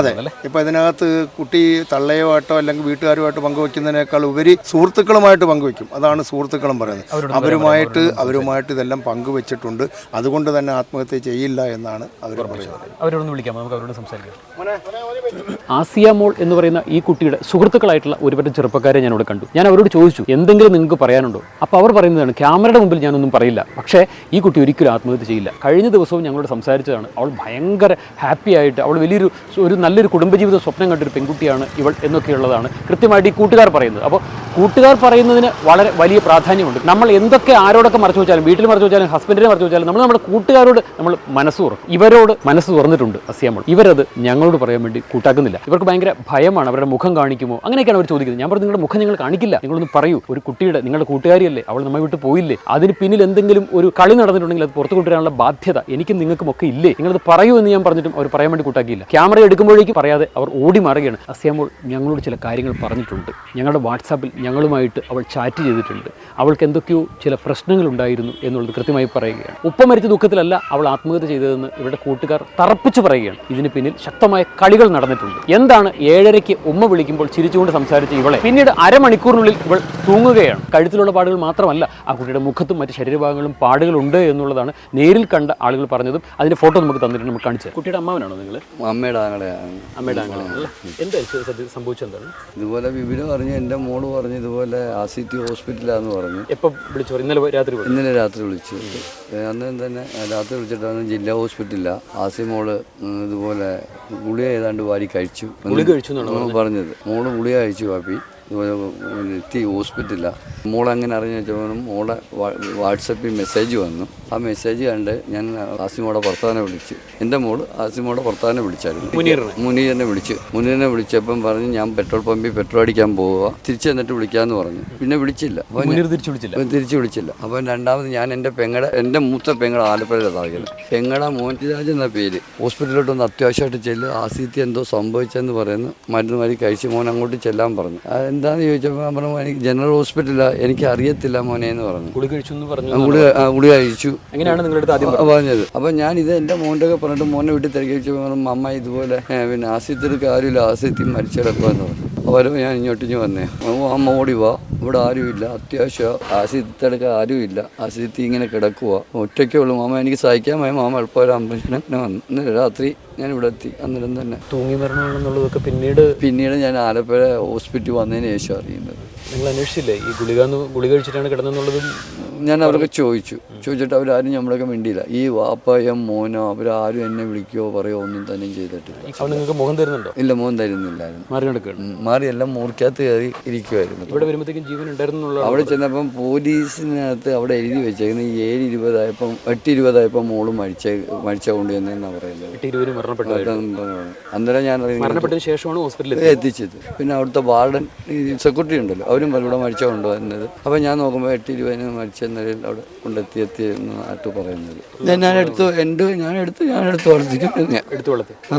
അതെ ഇപ്പൊ ഇതിനകത്ത് കുട്ടി തള്ളയുമായിട്ടോ അല്ലെങ്കിൽ വീട്ടുകാരുമായിട്ട് പങ്കുവെക്കുന്നതിനേക്കാൾ ഉപരി സുഹൃത്തുക്കളുമായിട്ട് പങ്കുവെക്കും അതാണ് സുഹൃത്തുക്കളും പറയുന്നത്. അവരുമായിട്ട് അവരുമായിട്ട് ഇതെല്ലാം പങ്കുവെച്ചിട്ടുണ്ട്. അതുകൊണ്ട് തന്നെ ആത്മഹത്യ ചെയ്യില്ല എന്നാണ് അവർ പറയുന്നത്. അവരോടൊന്ന് വിളിക്കാം നമുക്ക് അവരോട് സംസാരിക്കാം. ആസിയ മോൾ എന്ന് പറയുന്ന ഈ കുട്ടിയുടെ സുഹൃത്തുക്കളായിട്ടുള്ള ഒരുപറ്റം ചെറുപ്പക്കാരെ ഞാൻ അവിടെ കണ്ടു. ഞാൻ അവരോട് ചോദിച്ചു എന്തെങ്കിലും നിങ്ങൾക്ക് പറയാനുണ്ടോ? അപ്പോൾ അവർ പറയുന്നതാണ് ക്യാമറയുടെ മുമ്പിൽ ഞാനൊന്നും പറയില്ല. പക്ഷേ ഈ കുട്ടി ഒരിക്കലും ആത്മഹത്യ ചെയ്യില്ല. കഴിഞ്ഞ ദിവസവും ഞങ്ങളോട് സംസാരിച്ചതാണ് അവൾ ഭയങ്കര ഹാപ്പി ആയിട്ട് അവൾ വലിയൊരു ഒരു നല്ലൊരു കുടുംബജീവിത സ്വപ്നം കണ്ടൊരു പെൺകുട്ടിയാണ് ഇവൾ എന്നൊക്കെയുള്ളതാണ് കൃത്യമായിട്ട് ഈ കൂട്ടുകാർ പറയുന്നത്. അപ്പോൾ കൂട്ടുകാർ പറയുന്നതിന് വളരെ വലിയ പ്രാധാന്യമുണ്ട്. നമ്മൾ എന്തൊക്കെ ആരോടൊക്കെ മറച്ചു വെച്ചാലും വീട്ടിൽ മറച്ചു വെച്ചാലും ഹസ്ബൻഡിനെ മറച്ചു വെച്ചാലും നമ്മൾ നമ്മുടെ കൂട്ടുകാരോട് നമ്മൾ മനസ്സ് തുറക്കും. ഇവരോട് മനസ്സ് തുറന്നിട്ടുണ്ട് അസിയാമൾ ഇവരത് ഞങ്ങളോട് പറയാൻ വേണ്ടി കൂട്ടാക്കുന്നില്ല. ഇവർക്ക് ഭയങ്കര ഭയമാണ് അവരുടെ മുഖം കാണിക്കുമോ? അങ്ങനെയൊക്കെയാണ് അവർ ചോദിക്കുന്നത്. ഞാൻ പറഞ്ഞു നിങ്ങളുടെ മുഖം നിങ്ങൾ കാണിക്കില്ല. നിങ്ങളൊന്ന് പറയൂ. ഒരു കുട്ടിയുടെ നിങ്ങളുടെ കൂട്ടുകാരിയല്ലേ? അവൾ നമ്മെ വിട്ട് പോയില്ലേ? അതിന് പിന്നിൽ എന്തെങ്കിലും ഒരു കളി നടന്നിട്ടുണ്ടെങ്കിൽ അത് പുറത്തു കൊണ്ടുവരാനുള്ള ബാധ്യത എനിക്കും നിങ്ങൾക്കും ഒക്കെ ഇല്ലേ? നിങ്ങളത് പറയൂ എന്ന് ഞാൻ പറഞ്ഞിട്ടും അവർ പറയാൻ വേണ്ടി കൂട്ടാക്കിയില്ല. ക്യാമറ എടുക്കുമ്പോഴേക്കും പറയാതെ അവർ ഓടി മാറുകയാണ്. അസിയാമോൾ ഞങ്ങളോട് ചില കാര്യങ്ങൾ പറഞ്ഞിട്ടുണ്ട്. ഞങ്ങളുടെ വാട്സാപ്പിൽ ഞങ്ങളുമായിട്ട് അവൾ ചാറ്റ് ചെയ്തിട്ടുണ്ട്. അവൾക്ക് എന്തൊക്കെയോ ചില പ്രശ്നങ്ങൾ ഉണ്ടായിരുന്നു എന്നുള്ളത് കൃത്യമായി പറയുകയാണ്. ഉപ്പ മരിച്ച ദുഃഖത്തിലല്ല അവൾ ആത്മഹത്യ ചെയ്തതെന്ന് ഇവരുടെ കൂട്ടുകാർ തറപ്പിച്ചു പറയുകയാണ്. ഇതിന് പിന്നിൽ ശക്തമായ കളികൾ നടന്നിട്ടുണ്ട്. എന്താണ് ഏഴരയ്ക്ക് ഉമ്മ വിളിക്കുമ്പോൾ ചിരിച്ചുകൊണ്ട് സംസാരിച്ച ഇവളെ? പിന്നീട് അരമണിക്കൂറിനുള്ളിൽ ഇവൾ തൂങ്ങുകയാണ്. കഴുത്തിലുള്ള പാടുകൾ മാത്രമല്ല ആ കുട്ടിയുടെ മുഖത്തും മറ്റ് ശരീരഭാഗങ്ങളും പാടുകളുണ്ട് എന്നുള്ളതാണ് നേരിൽ കണ്ട ആളുകൾ പറഞ്ഞതും അതിന്റെ ഫോട്ടോ നമുക്ക് തന്നിട്ട് നമുക്ക് കാണിച്ചത് കുട്ടിയുടെ അമ്മാവനാണോ നിങ്ങൾ അമ്മയുടെ ആങ്ങളെയാണ് അമ്മയുടെ അങ്ങനെ എന്താ സംഭവിച്ചെന്താണ് ഇതുപോലെ വിപിന് പറഞ്ഞു എന്റെ മോൾ പറഞ്ഞു ഇതുപോലെ ആസിറ്റി ഹോസ്പിറ്റലാന്ന് പറഞ്ഞു. എപ്പോൾ വിളിച്ചു? ഇന്നലെ രാത്രി വിളിച്ചു? ഇന്നലെ രാത്രി വിളിച്ചു. അന്നേരം തന്നെ രാത്രി വിളിച്ചിട്ടാണ് ജില്ലാ ഹോസ്പിറ്റലില്ല ആസി മോൾ ഇതുപോലെ ഗുളിക ഏതാണ്ട് വാരി കഴിച്ചു. ഗുളിക കഴിച്ചു പറഞ്ഞത്. മോൾ ഗുളിക കഴിച്ചു പാപ്പി. എത്തി ഹോസ്പിറ്റലാണ് മോളെങ്ങനെ അറിഞ്ഞു വെച്ചപ്പോൾ മോളെ വാട്സപ്പിൽ മെസ്സേജ് വന്നു. ആ മെസ്സേജ് കണ്ട് ഞാൻ ആസിമോടെ ഭർത്താവിനെ വിളിച്ച്. എന്റെ മോൾ ആസിമോടെ ഭർത്താവിനെ വിളിച്ചായിരുന്നു. മുനീറിനെ? വിളിച്ചു. മുനീറിനെ വിളിച്ചപ്പം പറഞ്ഞ് ഞാൻ പെട്രോൾ പമ്പിൽ പെട്രോൾ അടിക്കാൻ പോവുക. തിരിച്ചു എന്നിട്ട് വിളിക്കാമെന്ന് പറഞ്ഞു. പിന്നെ വിളിച്ചില്ല. തിരിച്ചു വിളിച്ചില്ല? അവൻ തിരിച്ചു വിളിച്ചില്ല. അപ്പം രണ്ടാമത് ഞാൻ എന്റെ പെങ്ങടെ എന്റെ മൂത്ത പെങ്ങടെ ആലപ്പുഴയിലെ താഴെ പെങ്ങളെ മോഹൻരാജ് എന്ന പേര്. ഹോസ്പിറ്റലിലോട്ട് ഒന്ന് അത്യാവശ്യമായിട്ട് ചെല്ല്. ആസിത്തി എന്തോ സംഭവിച്ചെന്ന് പറയുന്നു. മരുന്ന് മാതിരി കഴിച്ച് മോൻ അങ്ങോട്ട് ചെല്ലാൻ പറഞ്ഞു. എന്താന്ന് ചോദിച്ചപ്പോൾ ഞാൻ പറഞ്ഞു എനിക്ക് ജനറൽ ഹോസ്പിറ്റലാ എനിക്ക് അറിയത്തില്ല മോനെ എന്ന് പറഞ്ഞു. ഗുളി കഴിച്ചു എന്ന് പറഞ്ഞു ആ, ഗുളിക കഴിച്ചു. എങ്ങനെയാണ് നിങ്ങളുടെ അടുത്ത് ആദ്യം ആ, പറഞ്ഞത്? അപ്പം ഞാൻ ഇത് എന്റെ മോന്റെ ഒക്കെ പറഞ്ഞിട്ട് മോനെ വീട്ടിൽ തിരക്കി വെച്ചപ്പോൾ പറഞ്ഞു അമ്മ ഇതുപോലെ ഏ, പിന്നെ ആസിത്തിൽ ആരുമില്ല ആസിത്തി മരിച്ചു കിടക്കുമെന്ന് പറഞ്ഞു. അപ്പോൾ ഞാൻ ഇങ്ങോട്ട് ഇഞ്ഞ് വന്നേ. അമ്മ ഓടി വാ. ഇവിടെ ആരുമില്ല അത്യാവശ്യം ആസിത്തെടുക്ക ആരുമില്ല ആശിത്തി ഇങ്ങനെ കിടക്കുക ഒറ്റയ്ക്കേ ഉള്ളൂ. മാമ എനിക്ക് സഹിക്കാൻ പോയ മാമ എളുപ്പം ഒരു അങ്ങനെ വന്നു. ഇന്നലെ രാത്രി ഞാൻ ഇവിടെ എത്തി. അന്നേരം തന്നെ. തൂങ്ങി മരണമാണെന്നുള്ളതൊക്കെ പിന്നീട് പിന്നീട് ഞാൻ ആലപ്പുഴ ഹോസ്പിറ്റലിൽ വന്നതിന് ശേഷം അറിയുന്നത്. നിങ്ങൾ അന്വേഷിച്ചില്ലേ? ഈ ഗുളിക ഗുളിക കഴിച്ചിട്ടാണ് കിടന്നെന്നുള്ളതും ഞാൻ അവരൊക്കെ ചോദിച്ചു. ചോദിച്ചിട്ട് അവരാരും നമ്മളൊക്കെ മിണ്ടിയില്ല. ഈ വാപ്പയും മോനോ അവരാരും എന്നെ വിളിക്കുകയോ പറയോ ഒന്നും തന്നെ ചെയ്തിട്ടില്ല. അവൻ നിങ്ങൾക്ക് മുഖം തരുന്നുണ്ടോ? ഇല്ല മോൻ തരുന്നില്ലായിരുന്നു. മാറി നടക്കുകയാണ്. ഉം, മാറി എല്ലാം മൂർക്കകത്ത് കയറി ഇരിക്കുമായിരുന്നു ഇവിടെ വരുമ്പോഴത്തേക്കും ജീവൻ ഉണ്ടായിരുന്നു അവിടെ ചെന്നപ്പം പോലീസിനകത്ത് അവിടെ എഴുതി വെച്ചേക്കുന്നത് ഈ ഏഴ് ഇരുപതായപ്പം എട്ട് ഇരുപതായപ്പം മോൾ മരിച്ച മരിച്ച കൊണ്ട് തന്നെയെന്നാണ് പറയുന്നത്. അന്നേരം ഞാൻ മരണപ്പെട്ടതിന് ശേഷമാണ് ഹോസ്പിറ്റലിൽ എത്തിച്ചത്. പിന്നെ അവിടുത്തെ വാർഡൻ സെക്യൂരിറ്റി ഉണ്ടല്ലോ അവരും ഇവിടെ മരിച്ച കൊണ്ടുവന്നത്. അപ്പം ഞാൻ നോക്കുമ്പോൾ എട്ട് ഇരുപതിന് മരിച്ച നിലയിൽ അവിടെ കൊണ്ടെത്തി എത്തി എന്നാട്ട് പറയുന്നത്. ഞാൻ ഞാൻ എടുത്തു എന്റെ ഞാൻ എടുത്ത് ഞാൻ എടുത്ത് വളർത്തിക്കും ഞാൻ എടുത്തു വളർത്തി. ആ.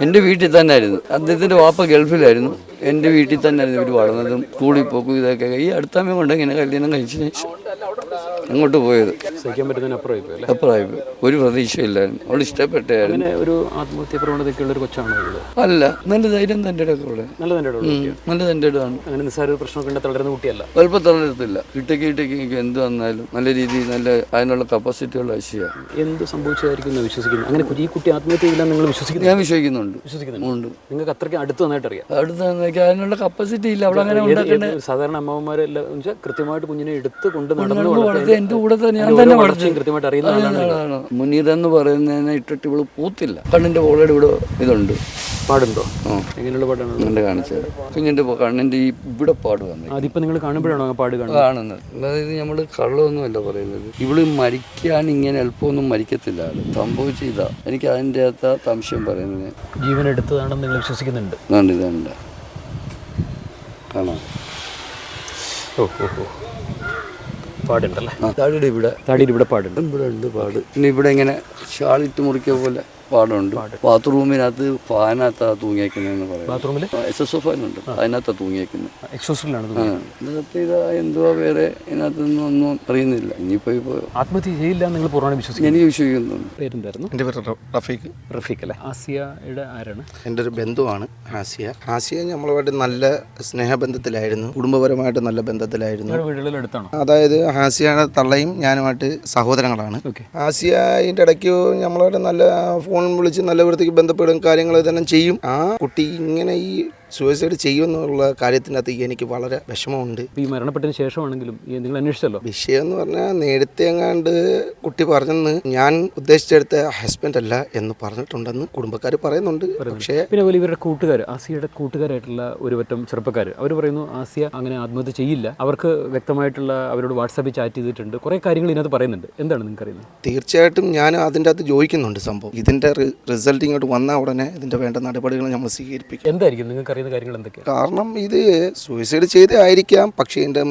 എന്റെ വീട്ടിൽ തന്നെ ആയിരുന്നു അദ്ദേഹത്തിന്റെ വാപ്പ ഗൾഫിലായിരുന്നു. എന്റെ വീട്ടിൽ തന്നെ ആയിരുന്നു ഇവർ വളർന്നതും സ്കൂളിൽ പോകും ഇതൊക്കെ. ഈ അടുത്തമ്മ കൊണ്ട് ഇങ്ങനെ കല്യാണം കഴിച്ചതിന് ശേഷം അങ്ങോട്ട് പോയത്. സഹിക്കാൻ പറ്റുന്നതിനപ്പുറം ഇപ്പോൾ അല്ലേ? അപ്പുറമായി ഒരു പ്രതീക്ഷയില്ലായിരുന്നു. അവൾ ഇഷ്ടപ്പെട്ടായിരുന്നു ഒരു ആത്മഹത്യ പ്രവണതയൊക്കെയുള്ള ഒരു കൊച്ചാണോ അല്ല നല്ല ധൈര്യം തന്റെ ഇടയ്ക്കുള്ള നല്ല തന്റെ നല്ല തന്റെ ഇടമാണ് അങ്ങനെ നിസ്സാര പ്രശ്നമൊക്കെ ഉണ്ട് തളരുന്ന കുട്ടിയല്ല. അല്പം തളരത്തില്ല. കിട്ടേക്ക് എനിക്ക് എന്ത് വന്നാലും നല്ല രീതിയിൽ നല്ല അതിനുള്ള കപ്പാസിറ്റിയുള്ള ആശയമാണ് എന്ത് സംഭവിച്ചതായിരിക്കും വിശ്വസിക്കുന്നു? അങ്ങനെ ഈ കുട്ടി ആത്മഹത്യ ചെയ്യില്ല നിങ്ങൾ വിശ്വസിക്കുന്നു ഞാൻ വിശ്വസിക്കുന്നുണ്ട്. വിശ്വസിക്കുന്നുണ്ട്? നിങ്ങൾക്ക് അത്രയ്ക്ക് അടുത്ത് നന്നായിട്ട് അറിയാം. അടുത്ത അതിനുള്ള കപ്പാസിറ്റി ഇല്ല. അവിടെ അങ്ങനെ സാധാരണ അമ്മമാരെല്ലാം കൃത്യമായിട്ട് കുഞ്ഞിനെ എടുത്ത് കൊണ്ട് നടന്നു വളർത്തി എന്റെ കൂടെ തന്നെ ഞാൻ തന്നെ ഓരോ വളർത്തി അറിയുന്ന ആളാണ് മുനീർ എന്ന് പറയുന്നതിനെ ഇട്ടിട്ട് ഇവൾ പൂത്തില്ല. കണ്ണിന്റെ ഓൾറെഡി ഇവിടെ ഇതുണ്ട്. പാടുണ്ടോ? എങ്ങനെയുള്ള പാടാണ് കണ്ട് കാണിച്ചത്. കുഞ്ഞിന്റെ പൊ- കണ്ണിന്റെ ഈ ഇവിടെ പാട് വന്നു അതിപ്പോ നിങ്ങൾ കാണുമ്പോഴാണോ പാട് കാണുന്നത്? അതായത് നമ്മൾ കള്ളമൊന്നുമല്ല പറയുന്നത്. ഇവൾ മരിക്കാൻ ഇങ്ങനെ എളുപ്പമൊന്നും മരിക്കത്തില്ല ആൾ. സംഭവിച്ച ഇതാ. എനിക്ക് അതിന്റെ അകത്ത് സംശയം പറയുന്നത്. ജീവൻ എടുത്തതാണെന്ന് നിങ്ങൾ വിശ്വസിക്കുന്നുണ്ട്. ഇതാണ്ട് ആണോ? കാണാം ഓ ഓ ഓ. പാടുണ്ടല്ലേ? തടിയുടെ ഇവിടെ. തടിയുടെ ഇവിടെ പാടുണ്ട്. ഇവിടെ ഉണ്ട് പാട്. പിന്നെ ഇവിടെ ഇങ്ങനെ ഷാളിട്ട് മുറിക്കുക പോലെ. പാടുണ്ട്. ബാത്റൂമിനകത്ത് ഫാനകത്താണ് തൂങ്ങിയേക്കുന്നതെന്ന് പറയാം. ബാത്റൂമിൽ എസ് എസ് ഒ ഫാനുണ്ട്. അതിനകത്താണ് തൂങ്ങിയേക്കുന്നത് എക്സോസിലാണ് ഇതിനകത്ത് ഇതാ എന്തുവാ വേറെ ഇതിനകത്തൊന്നും ഒന്നും അറിയുന്നില്ല. ഇനിയിപ്പോ ഇപ്പോ ആത്മഹത്യ ചെയ്യില്ല എന്ന് നിങ്ങൾ പൂർണമായി വിശ്വസിക്കുന്നു? എനിക്ക് വിശ്വസിക്കുന്നുണ്ട്. പേരെന്തായിരുന്നു? എന്റെ പേര് റ- റഫീഖ്. റഫീഖ് അല്ലേ ആസിയയുടെ ആരാണ്? എന്റെ ഒരു ബന്ധുവാണ് ഹാസിയ ഹാസിയ നമ്മളുമായിട്ട് നല്ല സ്നേഹബന്ധത്തിലായിരുന്നു. കുടുംബപരമായിട്ട് നല്ല ബന്ധത്തിലായിരുന്നു. അടുത്താണോ? അതായത് ഹാസിയയുടെ തള്ളയും ഞാനുമായിട്ട് സഹോദരങ്ങളാണ്. ഹാസിയ ആസിയ അതിന്റെ ഇടയ്ക്ക് നമ്മളോട് നല്ല ഫോൺ വിളിച്ച് നല്ല വൃത്തിക്ക് ബന്ധപ്പെടും കാര്യങ്ങൾ ഇതെല്ലാം ചെയ്യും. ആ കുട്ടി ഇങ്ങനെ ഈ സൂയിസൈഡ് ചെയ്യുമെന്നുള്ള കാര്യത്തിനകത്ത് എനിക്ക് വളരെ വിഷമമുണ്ട്. ഈ മരണപ്പെട്ടതിന് ശേഷമാണെങ്കിലും നിങ്ങൾ അന്വേഷിച്ചല്ലോ? വിഷയം എന്ന് പറഞ്ഞാൽ നേരത്തെ എങ്ങാണ്ട് കുട്ടി പറഞ്ഞെന്ന് ഞാൻ ഉദ്ദേശിച്ചെടുത്ത ഹസ്ബൻഡ് അല്ല എന്ന് പറഞ്ഞിട്ടുണ്ടെന്ന് കുടുംബക്കാർ പറയുന്നുണ്ട്. പക്ഷേ പിന്നെ അതുപോലെ ഇവരുടെ കൂട്ടുകാർ ആസിയയുടെ കൂട്ടുകാരായിട്ടുള്ള ഒരു പറ്റം ചെറുപ്പക്കാർ അവർ പറയുന്നു ആസിയ അങ്ങനെ ആത്മഹത്യ ചെയ്യില്ല. അവർക്ക് വ്യക്തമായിട്ടുള്ള അവരോട് വാട്സാപ്പിൽ ചാറ്റ് ചെയ്തിട്ടുണ്ട്. കുറേ കാര്യങ്ങൾ ഇതിനകത്ത് പറയുന്നുണ്ട്. എന്താണ് നിങ്ങൾക്ക് അറിയുന്നത് തീർച്ചയായിട്ടും ഞാൻ അതിന്റെ അകത്ത് ജോയിക്കുന്നുണ്ട് സംഭവം. ഇതിന്റെ റിസൾട്ട് ഇങ്ങോട്ട് വന്ന ഉടനെ ഇതിന്റെ വേണ്ട നടപടികൾ നമ്മൾ സ്വീകരിപ്പിക്കും. എന്തായിരിക്കും നിങ്ങൾക്ക് അറിയുന്ന കാര്യങ്ങൾ എന്തൊക്കെയാണ്? കാരണം ഇത് സൂയിസൈഡ് ചെയ്തേ ആയിരിക്കാം. പക്ഷേ ഇതിന്റെ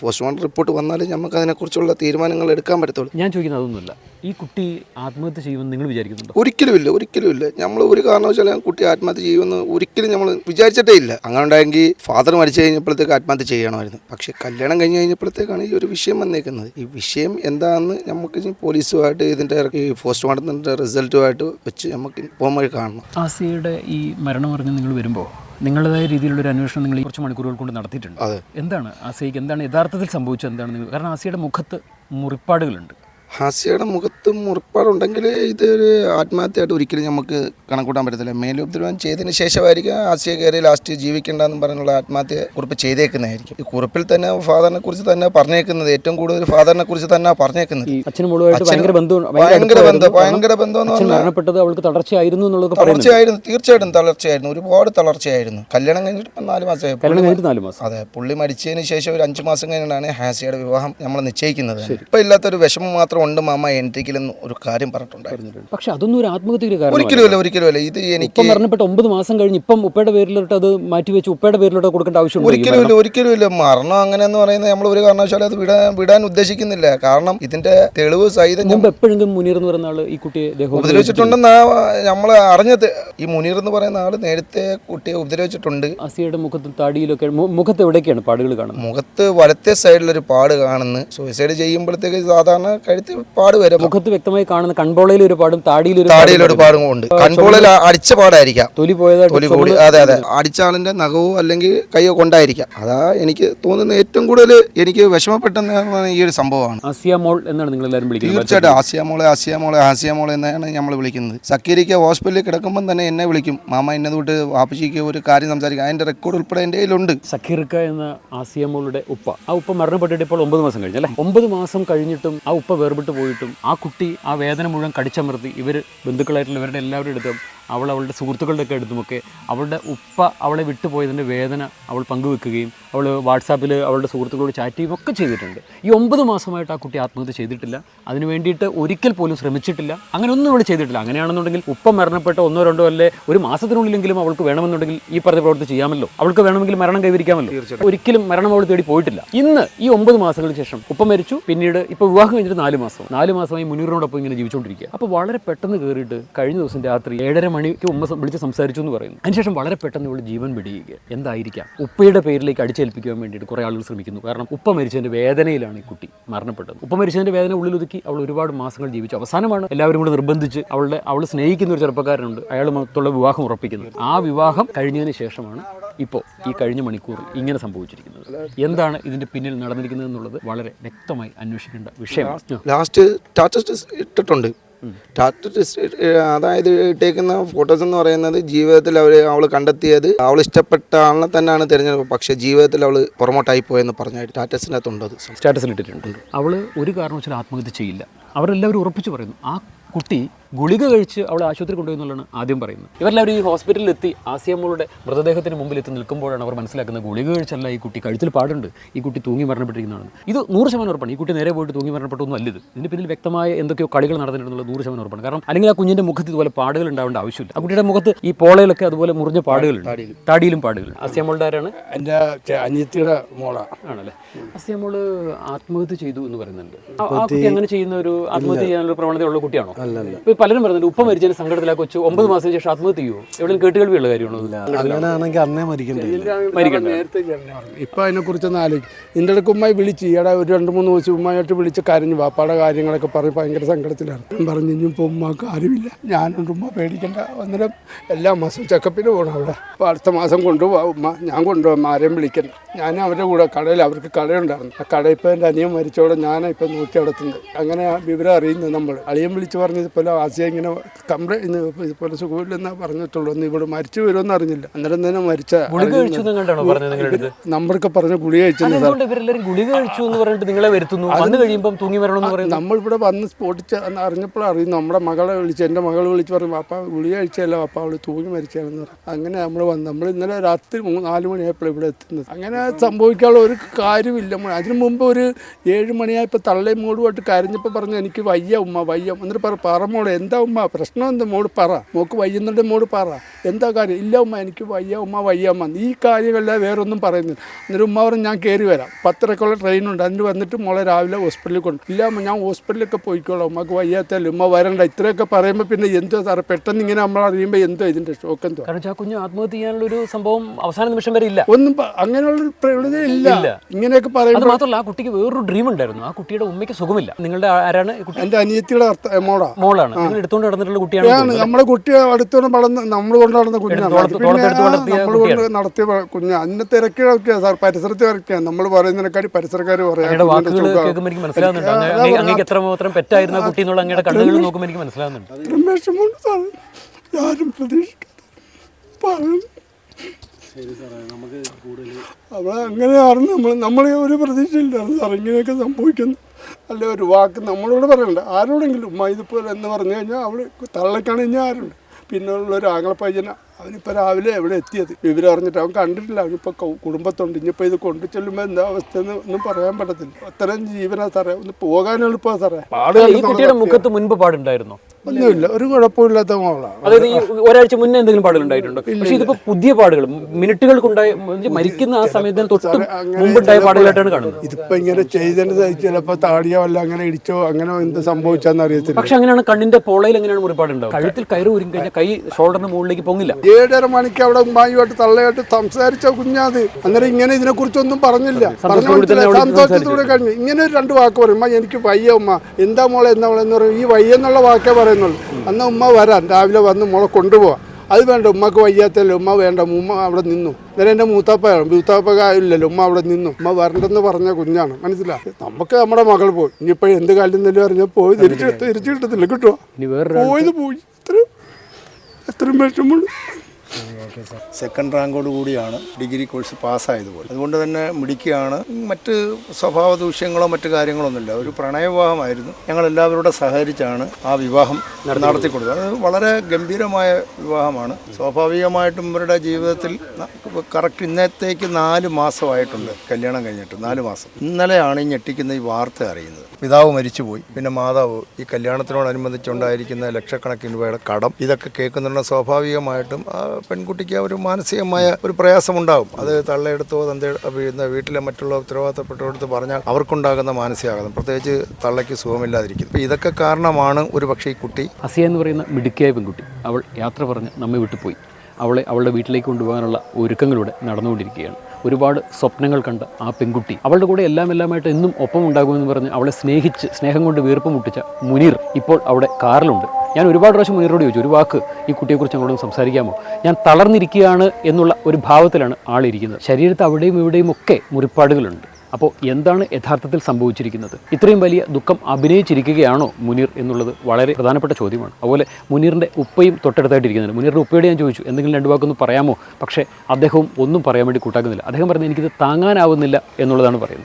പോസ്റ്റ്മോർട്ടം റിപ്പോർട്ട് വന്നാലും നമുക്ക് അതിനെക്കുറിച്ചുള്ള തീരുമാനങ്ങൾ എടുക്കാൻ പറ്റത്തുള്ളൂ. ഞാൻ ചോദിക്കുന്നത് അതൊന്നുമില്ല. ഈ കുട്ടി ആത്മഹത്യ ചെയ്യുമെന്ന് നിങ്ങൾ വിചാരിക്കുന്നുണ്ടോ? ഒരിക്കലുമില്ല ഒരിക്കലുമില്ല നമ്മൾ ഒരു കാരണവശാലും കുട്ടി ആത്മഹത്യ ചെയ്യുമെന്ന് ഒരിക്കലും നമ്മൾ വിചാരിച്ചിട്ടേ ഇല്ല. അങ്ങനെ ഉണ്ടായെങ്കിൽ ഫാദർ മരിച്ചു കഴിഞ്ഞപ്പോഴത്തേക്ക് ആത്മഹത്യ ചെയ്യണമായിരുന്നു. പക്ഷേ കല്യാണം കഴിഞ്ഞ് കഴിഞ്ഞപ്പോഴത്തേക്കാണ് ഈ ഒരു വിഷയം വന്നേക്കുന്നത്. ഈ വിഷയം എന്താണെന്ന് നമുക്ക് പോലീസുമായിട്ട് ഇതിന്റെ ഈ പോസ്റ്റ്മോർട്ടത്തിന്റെ റിസൾട്ടുമായിട്ട് വെച്ച് നമുക്ക് പോകുമ്പോൾ കാണണം. ആസിയുടെ ഈ മരണം പറഞ്ഞ് നിങ്ങൾ വരുമ്പോൾ നിങ്ങളുടേതായ രീതിയിലുള്ള ഒരു അന്വേഷണം നിങ്ങൾ ഈ കുറച്ച് മണിക്കൂറുകൾ കൊണ്ട് നടത്തിയിട്ടുണ്ട്. എന്താണ് ആസിയക്ക് എന്താണ് യഥാർത്ഥത്തിൽ സംഭവിച്ചത്? എന്താണ് നിങ്ങൾ കാരണം ആസിയുടെ മുഖത്ത് മുറിപ്പാടുകളുണ്ട്. ഹാസ്യയുടെ മുഖത്ത് മുറിപ്പാടുണ്ടെങ്കിൽ ഇതൊരു ആത്മഹത്യയായിട്ട് ഒരിക്കലും നമുക്ക് കണക്കൂട്ടാൻ പറ്റത്തില്ല. മേലുപദ്രവം ചെയ്തതിന് ശേഷമായിരിക്കും ഹാസ്യ കയറി ലാസ്റ്റ് ജീവിക്കേണ്ടെന്ന് പറഞ്ഞുള്ള ആത്മഹത്യ കുറിപ്പ് ചെയ്തേക്കുന്നതായിരിക്കും. ഈ കുറിപ്പിൽ തന്നെ ഫാദറിനെ കുറിച്ച് തന്നെ പറഞ്ഞേക്കുന്നത് ഏറ്റവും കൂടുതൽ ഫാദറിനെ കുറിച്ച് തന്നെ പറഞ്ഞേക്കുന്നത്. ഭയങ്കര ബന്ധം ഭയങ്കര ബന്ധം മരണപ്പെട്ടത് അവൾക്ക് തളർച്ചയായിരുന്നു എന്നുള്ളത് തളർച്ചയായിരുന്നു തീർച്ചയായിട്ടും തളർച്ചയായിരുന്നു. ഒരുപാട് തളർച്ചയായിരുന്നു. കല്യാണം കഴിഞ്ഞിട്ട് നാല് മാസമായി. കല്യാണം കഴിഞ്ഞിട്ട് നാല് മാസം. അതെ പുള്ളി മരിച്ചതിന് ശേഷം ഒരു അഞ്ച് മാസം കഴിഞ്ഞാണ് ഹാസിയുടെ വിവാഹം നമ്മൾ നിശ്ചയിക്കുന്നത്. ഇപ്പം ഇല്ലാത്തൊരു വിഷമം മാത്രം ഉണ്ട് മാമ എൻട്രിക്കിലെന്ന് ഒരു കാര്യം പറഞ്ഞിട്ടുണ്ടായിരുന്നു. പക്ഷെ അതൊന്നും ഒരു ആത്മഹത്യക്ക് കാരണം ഒരിക്കലുമല്ല ഒരിക്കലുമല്ല ഇത് എനിക്ക് മരണപ്പെട്ട ഒമ്പത് മാസം കഴിഞ്ഞ് ഇപ്പം ഉപ്പയുടെ പേരിലോട്ട് അത് മാറ്റി വെച്ച് ഉപ്പയുടെ പേരിലോട്ട് കൊടുക്കേണ്ട ആവശ്യം ഒരിക്കലും ഇല്ല ഒരിക്കലുമില്ല ഒരിക്കലുമില്ല മരണം അങ്ങനെ എന്ന് പറയുന്നത് നമ്മൾ ഒരു കാരണവശാലും അത് വിടാൻ വിടാൻ ഉദ്ദേശിക്കുന്നില്ല. കാരണം ഇതിന്റെ തെളിവ് സഹിതം മുമ്പ് എപ്പോഴെങ്കിലും മുനീർ എന്ന് പറയുന്ന ആൾ ഈ കുട്ടിയെ ഉപദ്രവിച്ചിട്ടുണ്ടെന്ന് നമ്മൾ അറിഞ്ഞത്. ഈ മുനീർ എന്ന് പറയുന്ന ആൾ നേരത്തെ കുട്ടിയെ ഉപദ്രവിച്ചിട്ടുണ്ട്. അസിയുടെ മുഖത്തും താടിയിലൊക്കെ മുഖത്ത് എവിടെയൊക്കെയാണ് പാടുകൾ കാണുന്നത്? മുഖത്ത് വലത്തെ സൈഡിലൊരു പാട് കാണുന്നു. സൂയിസൈഡ് ചെയ്യുമ്പോഴത്തേക്ക് സാധാരണ കഴുത്ത് പാട് വരും. മുഖത്ത് വ്യക്തമായി കാണുന്ന കൺപോളയിൽ ഒരു പാടും താടിയിൽ ഒരു താടിയിലൊരു പാടും ഉണ്ട്. കൺപോളയിൽ അടിച്ച പാടായിരിക്കാം. തൊലി പോയതായിട്ട് തൊലി കൂടി അതെ അതെ. അടിച്ച ആളിന്റെ നഖവോ അല്ലെങ്കിൽ കൈയോ കൊണ്ടായിരിക്കാം. അതാ എനിക്ക് തോന്നുന്ന ഏറ്റവും കൂടുതൽ എനിക്ക് വിഷമപ്പെട്ടെന്ന് ഈ ഒരു സംഭവമാണ്. ആസിയാമോൾ എന്നാണ് നിങ്ങൾ എല്ലാവരും വിളിക്കുന്നത്. തീർച്ചയായിട്ടും ആസിയാമോൾ ആസിയാമോൾ ആസിയാമോൾ എന്നാണ് നമ്മൾ വിളിക്കുന്നത്. സക്കീരിക്ക ഹോസ്പിറ്റലിൽ കിടക്കുമ്പോൾ തന്നെ എന്നെ വിളിക്കും. മാമ എന്നെ തൊട്ട് വാപ്പച്ചിക്ക് ഒരു കാര്യം സംസാരിക്കാം. അതിന്റെ റെക്കോർഡ് ഉൾപ്പെടെ എന്റെ കയ്യിലുണ്ട്. സക്കീർക്ക എന്ന ആസിയാമോളുടെ ഉപ്പ. ആ ഉപ്പ മരണപ്പെട്ടിട്ട് ഇപ്പോൾ ഒമ്പത് മാസം കഴിഞ്ഞല്ലേ ഒമ്പത് മാസം കഴിഞ്ഞിട്ടും ആ ഉപ്പ വേർപെട്ട് പോയിട്ടും ആ കുട്ടി ആ വേദന മുഴുവൻ കടിച്ചമർത്തി ഇവർ ബന്ധുക്കളായിട്ടുള്ള ഇവരുടെ എല്ലാവരുടെ അടുത്തും അവൾ അവളുടെ സുഹൃത്തുക്കളുടെ ഒക്കെ അടുത്തുമൊക്കെ അവളുടെ ഉപ്പ അവളെ വിട്ടുപോയതിന്റെ വേദന അവൾ പങ്കുവെക്കുകയും അവൾ വാട്സാപ്പിൽ അവളുടെ സുഹൃത്തുക്കളോട് ചാറ്റ് ചെയ്യുകയും ഒക്കെ ചെയ്തിട്ടുണ്ട്. ഈ ഒമ്പത് മാസമായിട്ട് ആ കുട്ടി ആത്മഹത്യ ചെയ്തിട്ടില്ല. അതിന് വേണ്ടിയിട്ട് ഒരിക്കൽ പോലും ശ്രമിച്ചിട്ടില്ല. അങ്ങനെ ഒന്നും ഇവിടെ ചെയ്തിട്ടില്ല. അങ്ങനെയാണെന്നുണ്ടെങ്കിൽ ഉപ്പ മരണപ്പെട്ട ഒന്നോ രണ്ടോ അല്ലേ ഒരു മാസത്തിനുള്ളിലെങ്കിലും അവൾക്ക് വേണമെന്നുണ്ടെങ്കിൽ ഈ പറഞ്ഞ പ്രവൃത്തി ചെയ്യാമല്ലോ. അവൾക്ക് വേണമെങ്കിൽ മരണം കൈവരിക്കാമല്ലോ. ഒരിക്കലും മരണം അവൾ തേടി പോയിട്ടില്ല. ഇന്ന് ഈ ഒമ്പത് മാസങ്ങൾക്ക് ശേഷം ഉപ്പ മരിച്ചു. പിന്നീട് ഇപ്പോൾ വിവാഹം കഴിഞ്ഞിട്ട് നാല് മാസം നാല് മാസമായി മുനീറിനോടൊപ്പം ഇങ്ങനെ ജീവിച്ചുകൊണ്ടിരിക്കുക. അപ്പോൾ വളരെ പെട്ടെന്ന് കയറിയിട്ട് കഴിഞ്ഞ ദിവസം രാത്രി ഏഴര മണിക്ക് ഉമ്മ വിളിച്ച് സംസാരിച്ചു എന്ന് പറയുന്നു. അതിനുശേഷം വളരെ പെട്ടെന്ന് ഇവിടെ ജീവൻ പിടിയുക എന്തായിരിക്കാം? ഉപ്പയുടെ പേരിലേക്ക് അടിച്ചേൽപ്പിക്കാൻ വേണ്ടിയിട്ട് കുറേ ആളുകൾ ശ്രമിക്കുന്നു. കാരണം ഉപ്പ മരിച്ചതിന്റെ വേദനയിലാണ് ഈ കുട്ടി മരണപ്പെട്ടത്. ഉപ്പ മരിച്ചതിന്റെ വേദന ഉള്ളിലൊതുക്കി അവൾ ഒരുപാട് മാസങ്ങൾ ജീവിച്ചു. അവസാനമാണ് എല്ലാവരും കൂടെ നിർബന്ധിച്ച് അവളുടെ അവൾ സ്നേഹിക്കുന്ന ഒരു ചെറുപ്പക്കാരനുണ്ട്. അയാൾ മൊത്തമുള്ള വിവാഹം ഉറപ്പിക്കുന്നത് ആ വിവാഹം കഴിഞ്ഞതിന് ശേഷമാണ് ഇപ്പോൾ ഈ കഴിഞ്ഞ മണിക്കൂർ ഇങ്ങനെ സംഭവിച്ചിരിക്കുന്നത്. എന്താണ് ഇതിന്റെ പിന്നിൽ നടന്നിരിക്കുന്നത് എന്നുള്ളത് വളരെ വ്യക്തമായി അന്വേഷിക്കേണ്ട വിഷയമാണ്. ലാസ്റ്റ് സ്റ്റാറ്റസ് ഇട്ടിട്ടുണ്ട്. ടാറ്റ ടെസ്റ്റ് അതായത് ഇട്ടേക്കുന്ന ഫോട്ടോസ് എന്ന് പറയുന്നത് ജീവിതത്തിൽ അവർ അവൾ കണ്ടെത്തിയത് അവൾ ഇഷ്ടപ്പെട്ട ആളിനെ തന്നെയാണ് തിരഞ്ഞെടുപ്പ്. പക്ഷെ ജീവിതത്തിൽ അവൾ പുറമോട്ടായി പോയെന്ന് പറഞ്ഞാൽ ടാറ്റസിന്റെ ടെസ്റ്റിനകത്തുണ്ട് അത് സ്റ്റാറ്റസിൽ ഇട്ടിട്ടുണ്ട്. അവൾ ഒരു കാരണവശാലും ആത്മഹത്യ ചെയ്യില്ല. അവരെല്ലാവരും ഉറപ്പിച്ചു പറയുന്നു ആ കുട്ടി ഗുളിക കഴിച്ച് അവളെ ആശുപത്രി കൊണ്ടുപോയി എന്നുള്ളതാണ് ആദ്യം പറയുന്നത്. ഇവരെല്ലാവരും ഈ ഹോസ്പിറ്റലിൽ എത്തി ആസിയമ്മളുടെ മൃതദേഹത്തിന് മുമ്പിൽ എത്തി നിൽക്കുമ്പോഴാണ് അവർ മനസ്സിലാക്കുന്നത് ഗുളിക കഴിച്ചല്ല ഈ കുട്ടി കഴുത്തിൽ പാടുണ്ട് ഈ കുട്ടി തൂങ്ങി മരണപ്പെട്ടിരിക്കുന്നതാണ്. ഇത് നൂറ് ശതമാനം ഉറപ്പാണ്. ഈ കുട്ടി നേരെ പോയിട്ട് തൂങ്ങി മരണപ്പെട്ടൊന്നും അല്ല ഇത്. ഇതിന് പിന്നിൽ വ്യക്തമായ എന്തൊക്കെയോ കളികൾ നടന്നിട്ടുള്ളത് നൂറ് ശതമാനം ഉറപ്പാണ്. കാരണം അല്ലെങ്കിൽ ആ കുഞ്ഞിന്റെ മുഖത്ത് ഇതുപോലെ പാടുകൾ ഉണ്ടാവേണ്ട ആവശ്യമില്ല. ആ കുട്ടിയുടെ മുഖത്ത് ഈ പോളയിലൊക്കെ അതുപോലെ മുറിഞ്ഞ പാടുകളുണ്ട് താടിയിലും പാടുകൾ ആസിയമ്മളുടെ ആരാണ്? എന്റെ അനിയത്തിയുടെ മോളാണ് ആണല്ലേ? ആസിയമ്മൾ ആത്മഹത്യ ചെയ്തു എന്ന് പറയുന്നുണ്ട്. അങ്ങനെ ചെയ്യുന്ന ഒരു ആത്മഹത്യ ചെയ്യാനുള്ള പ്രവണതയുള്ള കുട്ടിയാണോ? ഇപ്പൊ പലരും പറയുന്നുണ്ട് ഉപ്പ മരിച്ചതിന് സങ്കടത്തിലാ കൊച്ചു ഒമ്പത് മാസത്തിന് ശേഷം ആത്മഹത്യ ചെയ്യുമോ എവിടെയും കേട്ടുകേൾവിയുള്ള കാര്യമാണോ? അങ്ങനെയാണെങ്കിൽ അന്നേ മരിക്കണ്ടേ മരിക്കണ്ടേ? നേരത്തെ പറഞ്ഞു. ഇപ്പം അതിനെക്കുറിച്ചൊന്നും ആലോചിക്കും ഇതിന്റെ ഇടയ്ക്ക് ഉമ്മായി വിളിച്ച് ഈയിടെ ഒരു രണ്ട് മൂന്ന് ദിവസം ഉമ്മായിട്ട് വിളിച്ച് കരഞ്ഞു. വാപ്പാടെ കാര്യങ്ങളൊക്കെ പറഞ്ഞ് ഭയങ്കര സങ്കടത്തിലാണ്. ഞാൻ പറഞ്ഞു ഇപ്പോൾ ഉമ്മാക്ക് ആരുമില്ല. ഞാനുണ്ട് ഉമ്മ പേടിക്കണ്ട. അന്നേരം എല്ലാ മാസവും ചെക്കപ്പിന് പോകണം അവിടെ. അപ്പോൾ അടുത്ത മാസം കൊണ്ടുപോകാം ഉമ്മ. ഞാൻ കൊണ്ടുപോകാം ആരെയും വിളിക്കണ്ട. ഞാൻ അവരുടെ കൂടെ കടയിൽ അവർക്ക് കടയുണ്ടായിരുന്നു. ആ കട ഇപ്പോൾ എന്റെ അനിയൻ മരിച്ചോടെ ഞാനാണ് ഇപ്പം നോക്കി നടത്തുന്നത്. അങ്ങനെ വിവരം അറിയുന്നത് നമ്മൾ അളിയൻ വിളിച്ച് പറഞ്ഞ് ആസിയ ഇങ്ങനെ കംപ്ലൈന്റ് ഇതുപോലെ സുഖമില്ലെന്നാണ് പറഞ്ഞിട്ടുള്ളൂ. ഒന്ന് ഇവിടെ മരിച്ചു വരുമെന്ന് അറിഞ്ഞില്ല. അന്നേരം തന്നെ മരിച്ച നമ്മളൊക്കെ പറഞ്ഞ ഗുളിക കഴിച്ചു നമ്മളിവിടെ വന്ന് സ്പോട്ടിച്ച് അറിഞ്ഞപ്പോൾ അറിയും നമ്മുടെ മകളെ വിളിച്ച് എന്റെ മകളെ വിളിച്ച് പറഞ്ഞു പാപ്പ ഗുളിക കഴിച്ചല്ലോ പാപ്പ അവൾ തൂങ്ങി മരിച്ചാണെന്ന് പറഞ്ഞു അങ്ങനെ നമ്മൾ വന്ന് നമ്മൾ ഇന്നലെ രാത്രി നാല് മണിയായപ്പോൾ ഇവിടെ എത്തുന്നത്. അങ്ങനെ സംഭവിക്കാനുള്ള ഒരു കാര്യമില്ല. അതിന് മുമ്പ് ഒരു ഏഴ് മണിയായപ്പോൾ തള്ളയും മൂടുമായിട്ട് കരഞ്ഞപ്പോൾ പറഞ്ഞു എനിക്ക് വയ്യ ഉമ്മ വയ്യ എന്നിട്ട് പറ പറ മോളെ എന്താ ഉമ്മ? പ്രശ്നം എന്താ? മോട് പറ. മോക്ക് വയ്യുന്നുണ്ട് മോട് പറ. എന്താ കാര്യം? ഇല്ല ഉമ്മ എനിക്ക് വയ്യ ഉമ്മ വയ്യ ഉമ്മ. ഈ വേറെ ഒന്നും പറയുന്നില്ല. എന്നിട്ട് ഉമ്മ പറഞ്ഞു ഞാൻ കയറി വരാം. പത്തരക്കുള്ള ട്രെയിനുണ്ട് അതിന് വന്നിട്ട് മോളെ രാവിലെ ഹോസ്പിറ്റലിൽ കൊണ്ട് ഇല്ല ഉമ്മ ഞാൻ ഹോസ്പിറ്റലിലൊക്കെ പോയിക്കോളാം. ഉമ്മക്ക് വയ്യാത്തല്ലേ ഉമ്മ വരണ്ട. ഇത്രയൊക്കെ പറയുമ്പോൾ പിന്നെ എന്തോ സാറേ? പെട്ടെന്ന് ഇങ്ങനെ നമ്മൾ അറിയുമ്പോൾ എന്തോ ഇതിന്റെ ഷോക്ക് എന്തോ. കാരണം ആ കുഞ്ഞ് ആത്മഹത്യ ചെയ്യാനുള്ള ഒരു സംഭവം അവസാന നിമിഷം വരെ ഇല്ല. ഒന്നും അങ്ങനെയുള്ള പ്രവണത ഇല്ല. ഇങ്ങനെയൊക്കെ പറയുമ്പോൾ മാത്രമല്ല ആ കുട്ടിക്ക് വേറൊരു ഡ്രീം ഉണ്ടായിരുന്നു. ആ കുട്ടിയുടെ ഉമ്മയ്ക്ക് സുഖമില്ല. നിങ്ങളുടെ ആരാണ് എന്റെ അനിയത്തിയുടെ മോളാണ്. മോളാണ് നിങ്ങൾ എടുത്തുകൊണ്ട് നടന്നിട്ടുള്ള കുട്ടിയാണ് നമ്മുടെ കുട്ടി അടുത്തോടെ വളർന്ന് നമ്മൾ കൊണ്ട് നടന്ന കുഞ്ഞാണ്. പിന്നെ നമ്മൾ കൊണ്ട് നടത്തിയ കുഞ്ഞ്. അന്ന് തിരക്കി നോക്കിയാ സാർ പരിസരത്ത് തിരക്കിയാ നമ്മൾ പറയുന്നതിനെക്കാട്ടി പരിസരക്കാർ പറയാം വിഷമമുണ്ട് സാർ ഞാനും പ്രതീക്ഷിക്കാത്ത പറഞ്ഞു അവൾ അങ്ങനെയായിരുന്നു നമ്മൾ നമ്മളെ ഒരു പ്രതീക്ഷയില്ലായിരുന്നു സാർ ഇങ്ങനെയൊക്കെ സംഭവിക്കുന്നു. അല്ല ഒരു വാക്ക് നമ്മളോട് പറയണ്ട. ആരോടെങ്കിലും ഉമ്മ ഇതുപോലെ എന്ന് പറഞ്ഞു കഴിഞ്ഞാൽ അവൾ തള്ളക്കാണ് ഇനി ആരുണ്ട്? പിന്നെ ഉള്ളൊരു ആങ്ങളപ്പയ്യന അവനിപ്പോൾ രാവിലെ എവിടെ എത്തിയത്? വിവരം അറിഞ്ഞിട്ട് അവൻ കണ്ടിട്ടില്ല. അവനിപ്പോൾ കുടുംബത്തുണ്ട്. ഇനിയിപ്പോൾ ഇത് കൊണ്ടു ചെല്ലുമ്പോൾ എന്താ അവസ്ഥ എന്ന് ഒന്നും പറയാൻ പറ്റത്തില്ല. അത്രയും ജീവനാ സാറേ. ഒന്ന് പോകാൻ എളുപ്പമാണ് സാറേ. ഈ കുട്ടിയുടെ മുഖത്ത് മുൻപ് പാടുണ്ടായിരുന്നോ? ഒന്നുമില്ല ഒരു കുഴപ്പമില്ലാത്ത മോളാണ്. അതായത് ഈ ഒരാഴ്ച മുന്നേ എന്തെങ്കിലും പാടുകൾ ഉണ്ടായിട്ടുണ്ടോ? പക്ഷെ ഇതിപ്പോ പുതിയ പാടുകൾ മിനിറ്റുകൾക്കുണ്ടായ മരിക്കുന്ന ആ സമയത്തിന് തൊട്ട് മുമ്പുണ്ടായ പാടുകളായിട്ടാണ് കാണുന്നത്. ഇതിപ്പോ ഇങ്ങനെ ചെയ്തത് ചിലപ്പോ താടിയോ അല്ല അങ്ങനെ ഇടിച്ചോ അങ്ങനെ എന്ത് സംഭവിച്ചാന്ന് അറിയത്തില്ല. പക്ഷെ അങ്ങനെയാണ് കണ്ണിന്റെ പോളയിൽ എങ്ങനെയാണ് മുറിപ്പാടുണ്ടാവും കഴുത്തിൽ കയറ് ഊരി കഴിഞ്ഞാൽ കൈ ഷോൾഡറിന് മുകളിലേക്ക് പൊങ്ങില്ല. ഏഴര മണിക്ക് അവിടെ ഉമ്മായുമായിട്ട് തള്ളയായിട്ട് സംസാരിച്ച കുഞ്ഞാത്. അന്നേരം ഇങ്ങനെ ഇതിനെ കുറിച്ചൊന്നും പറഞ്ഞില്ല പറഞ്ഞു സന്തോഷത്തോടെ കഴിഞ്ഞു. ഇങ്ങനെ ഒരു രണ്ട് വാക്ക് പറയും. ഉമ്മ എനിക്ക് വയ്യ ഉമ്മ. എന്താ മോളെ? എന്താ മോളെ? എന്ന് പറയും. ഈ വയ്യ എന്നുള്ള വാക്കേ പറയുന്നുള്ളൂ അന്ന് ഉമ്മ വരാൻ രാവിലെ വന്ന് മോളെ കൊണ്ടുപോകാം അത് വേണ്ട ഉമ്മക്ക് വയ്യാത്തല്ലേ. ഉമ്മ വേണ്ട ഉമ്മ അവിടെ നിന്നു. നേരെ എന്റെ മൂത്താപ്പയാണ്. മൂത്താപ്പ ഇല്ലല്ലോ ഉമ്മ അവിടെ നിന്നു. ഉമ്മ വരണ്ടെന്ന് പറഞ്ഞ കുഞ്ഞാണ്. മനസ്സിലായി? നമുക്ക് നമ്മുടെ മകൾ പോയി. ഇനിയിപ്പോൾ എന്ത് കാലം തന്നെ പറഞ്ഞാൽ പോയി. തിരിച്ചു തിരിച്ചു കിട്ടത്തില്ല കിട്ടുമോ പോയത് പോയി എത്ര എത്രയും വിഷമമുണ്ട്. സെക്കൻഡ് റാങ്കോട് കൂടിയാണ് ഡിഗ്രി കോഴ്സ് പാസ്സായത് പോലെ. അതുകൊണ്ട് തന്നെ മിടിക്കുകയാണ് മറ്റ് സ്വഭാവ ദൂഷ്യങ്ങളോ മറ്റു കാര്യങ്ങളൊന്നുമില്ല. ഒരു പ്രണയവിവാഹമായിരുന്നു. ഞങ്ങൾ എല്ലാവരോടും സഹകരിച്ചാണ് ആ വിവാഹം നടത്തി കൊടുത്തത് അത് വളരെ ഗംഭീരമായ വിവാഹമാണ്. സ്വാഭാവികമായിട്ടും ഇവരുടെ ജീവിതത്തിൽ കറക്റ്റ് ഇന്നത്തേക്ക് നാല് മാസമായിട്ടുണ്ട്. കല്യാണം കഴിഞ്ഞിട്ട് നാല് മാസം. ഇന്നലെയാണ് ഈ ഞെട്ടിക്കുന്ന ഈ വാർത്ത അറിയുന്നത്. പിതാവ് മരിച്ചുപോയി. പിന്നെ മാതാവ് ഈ കല്യാണത്തിനോടനുബന്ധിച്ചുണ്ടായിരിക്കുന്ന ലക്ഷക്കണക്കിന് രൂപയുടെ കടം. ഇതൊക്കെ കേൾക്കുന്നുണ്ട് സ്വാഭാവികമായിട്ടും പെൺകുട്ടിക്ക് കുട്ടിക്ക് ഒരു മാനസികമായ ഒരു പ്രയാസമുണ്ടാകും. അത് തള്ളയെടുത്തോ തന്റെ വീട്ടിലെ മറ്റുള്ള ഉത്തരവാദിത്തപ്പെട്ടവർക്ക് പറഞ്ഞാൽ അവർക്കുണ്ടാകുന്ന മാനസികാഘാതം. പ്രത്യേകിച്ച് തള്ളയ്ക്ക് സുഖമില്ലാതിരിക്കും. അപ്പോൾ ഇതൊക്കെ കാരണമാണ് ഒരു പക്ഷേ ഈ കുട്ടി. അസിയ എന്ന് പറയുന്ന മിടുക്കിയായ പെൺകുട്ടി. അവൾ യാത്ര പറഞ്ഞ് നമ്മെ വിട്ടുപോയി. അവളെ അവളുടെ വീട്ടിലേക്ക് കൊണ്ടുപോകാനുള്ള ഒരുക്കങ്ങളിലൂടെ നടന്നുകൊണ്ടിരിക്കുകയാണ്. ഒരുപാട് സ്വപ്നങ്ങൾ കണ്ട ആ പെൺകുട്ടി. അവളുടെ കൂടെ എല്ലാം എല്ലാമായിട്ട് എന്നും ഒപ്പം ഉണ്ടാകുമെന്ന് പറഞ്ഞ് അവളെ സ്നേഹിച്ച് സ്നേഹം കൊണ്ട് വീർപ്പ് മുട്ടിച്ച മുനീർ ഇപ്പോൾ അവിടെ കാറിലുണ്ട്. ഞാൻ ഒരുപാട് പ്രാവശ്യം മുനീറോട് ചോദിച്ചു ഒരു വാക്ക് ഈ കുട്ടിയെക്കുറിച്ച് ഞങ്ങളോട് സംസാരിക്കാമോ? ഞാൻ തളർന്നിരിക്കുകയാണ് എന്നുള്ള ഒരു ഭാവത്തിലാണ് ആളിരിക്കുന്നത്. ശരീരത്ത് അവിടെയും ഇവിടെയും ഒക്കെ മുറിപ്പാടുകളുണ്ട്. അപ്പോൾ എന്താണ് യഥാർത്ഥത്തിൽ സംഭവിച്ചിരിക്കുന്നത്? ഇത്രയും വലിയ ദുഃഖം അഭിനയിച്ചിരിക്കുകയാണോ മുനീർ എന്നുള്ളത് വളരെ പ്രധാനപ്പെട്ട ചോദ്യമാണ്. അതുപോലെ മുനീറിന്റെ ഉപ്പയും തൊട്ടടുത്തായിട്ടിരിക്കുന്നുണ്ട്. മുനീറിന്റെ ഉപ്പയോട് ഞാൻ ചോദിച്ചു എന്തെങ്കിലും രണ്ട് വാക്കൊന്ന് പറയാമോ? പക്ഷേ അദ്ദേഹവും ഒന്നും പറയാൻ വേണ്ടി കൂട്ടാക്കുന്നില്ല. അദ്ദേഹം പറഞ്ഞത് എനിക്കിത് താങ്ങാനാവുന്നില്ല എന്നുള്ളതാണ് പറയുന്നത്.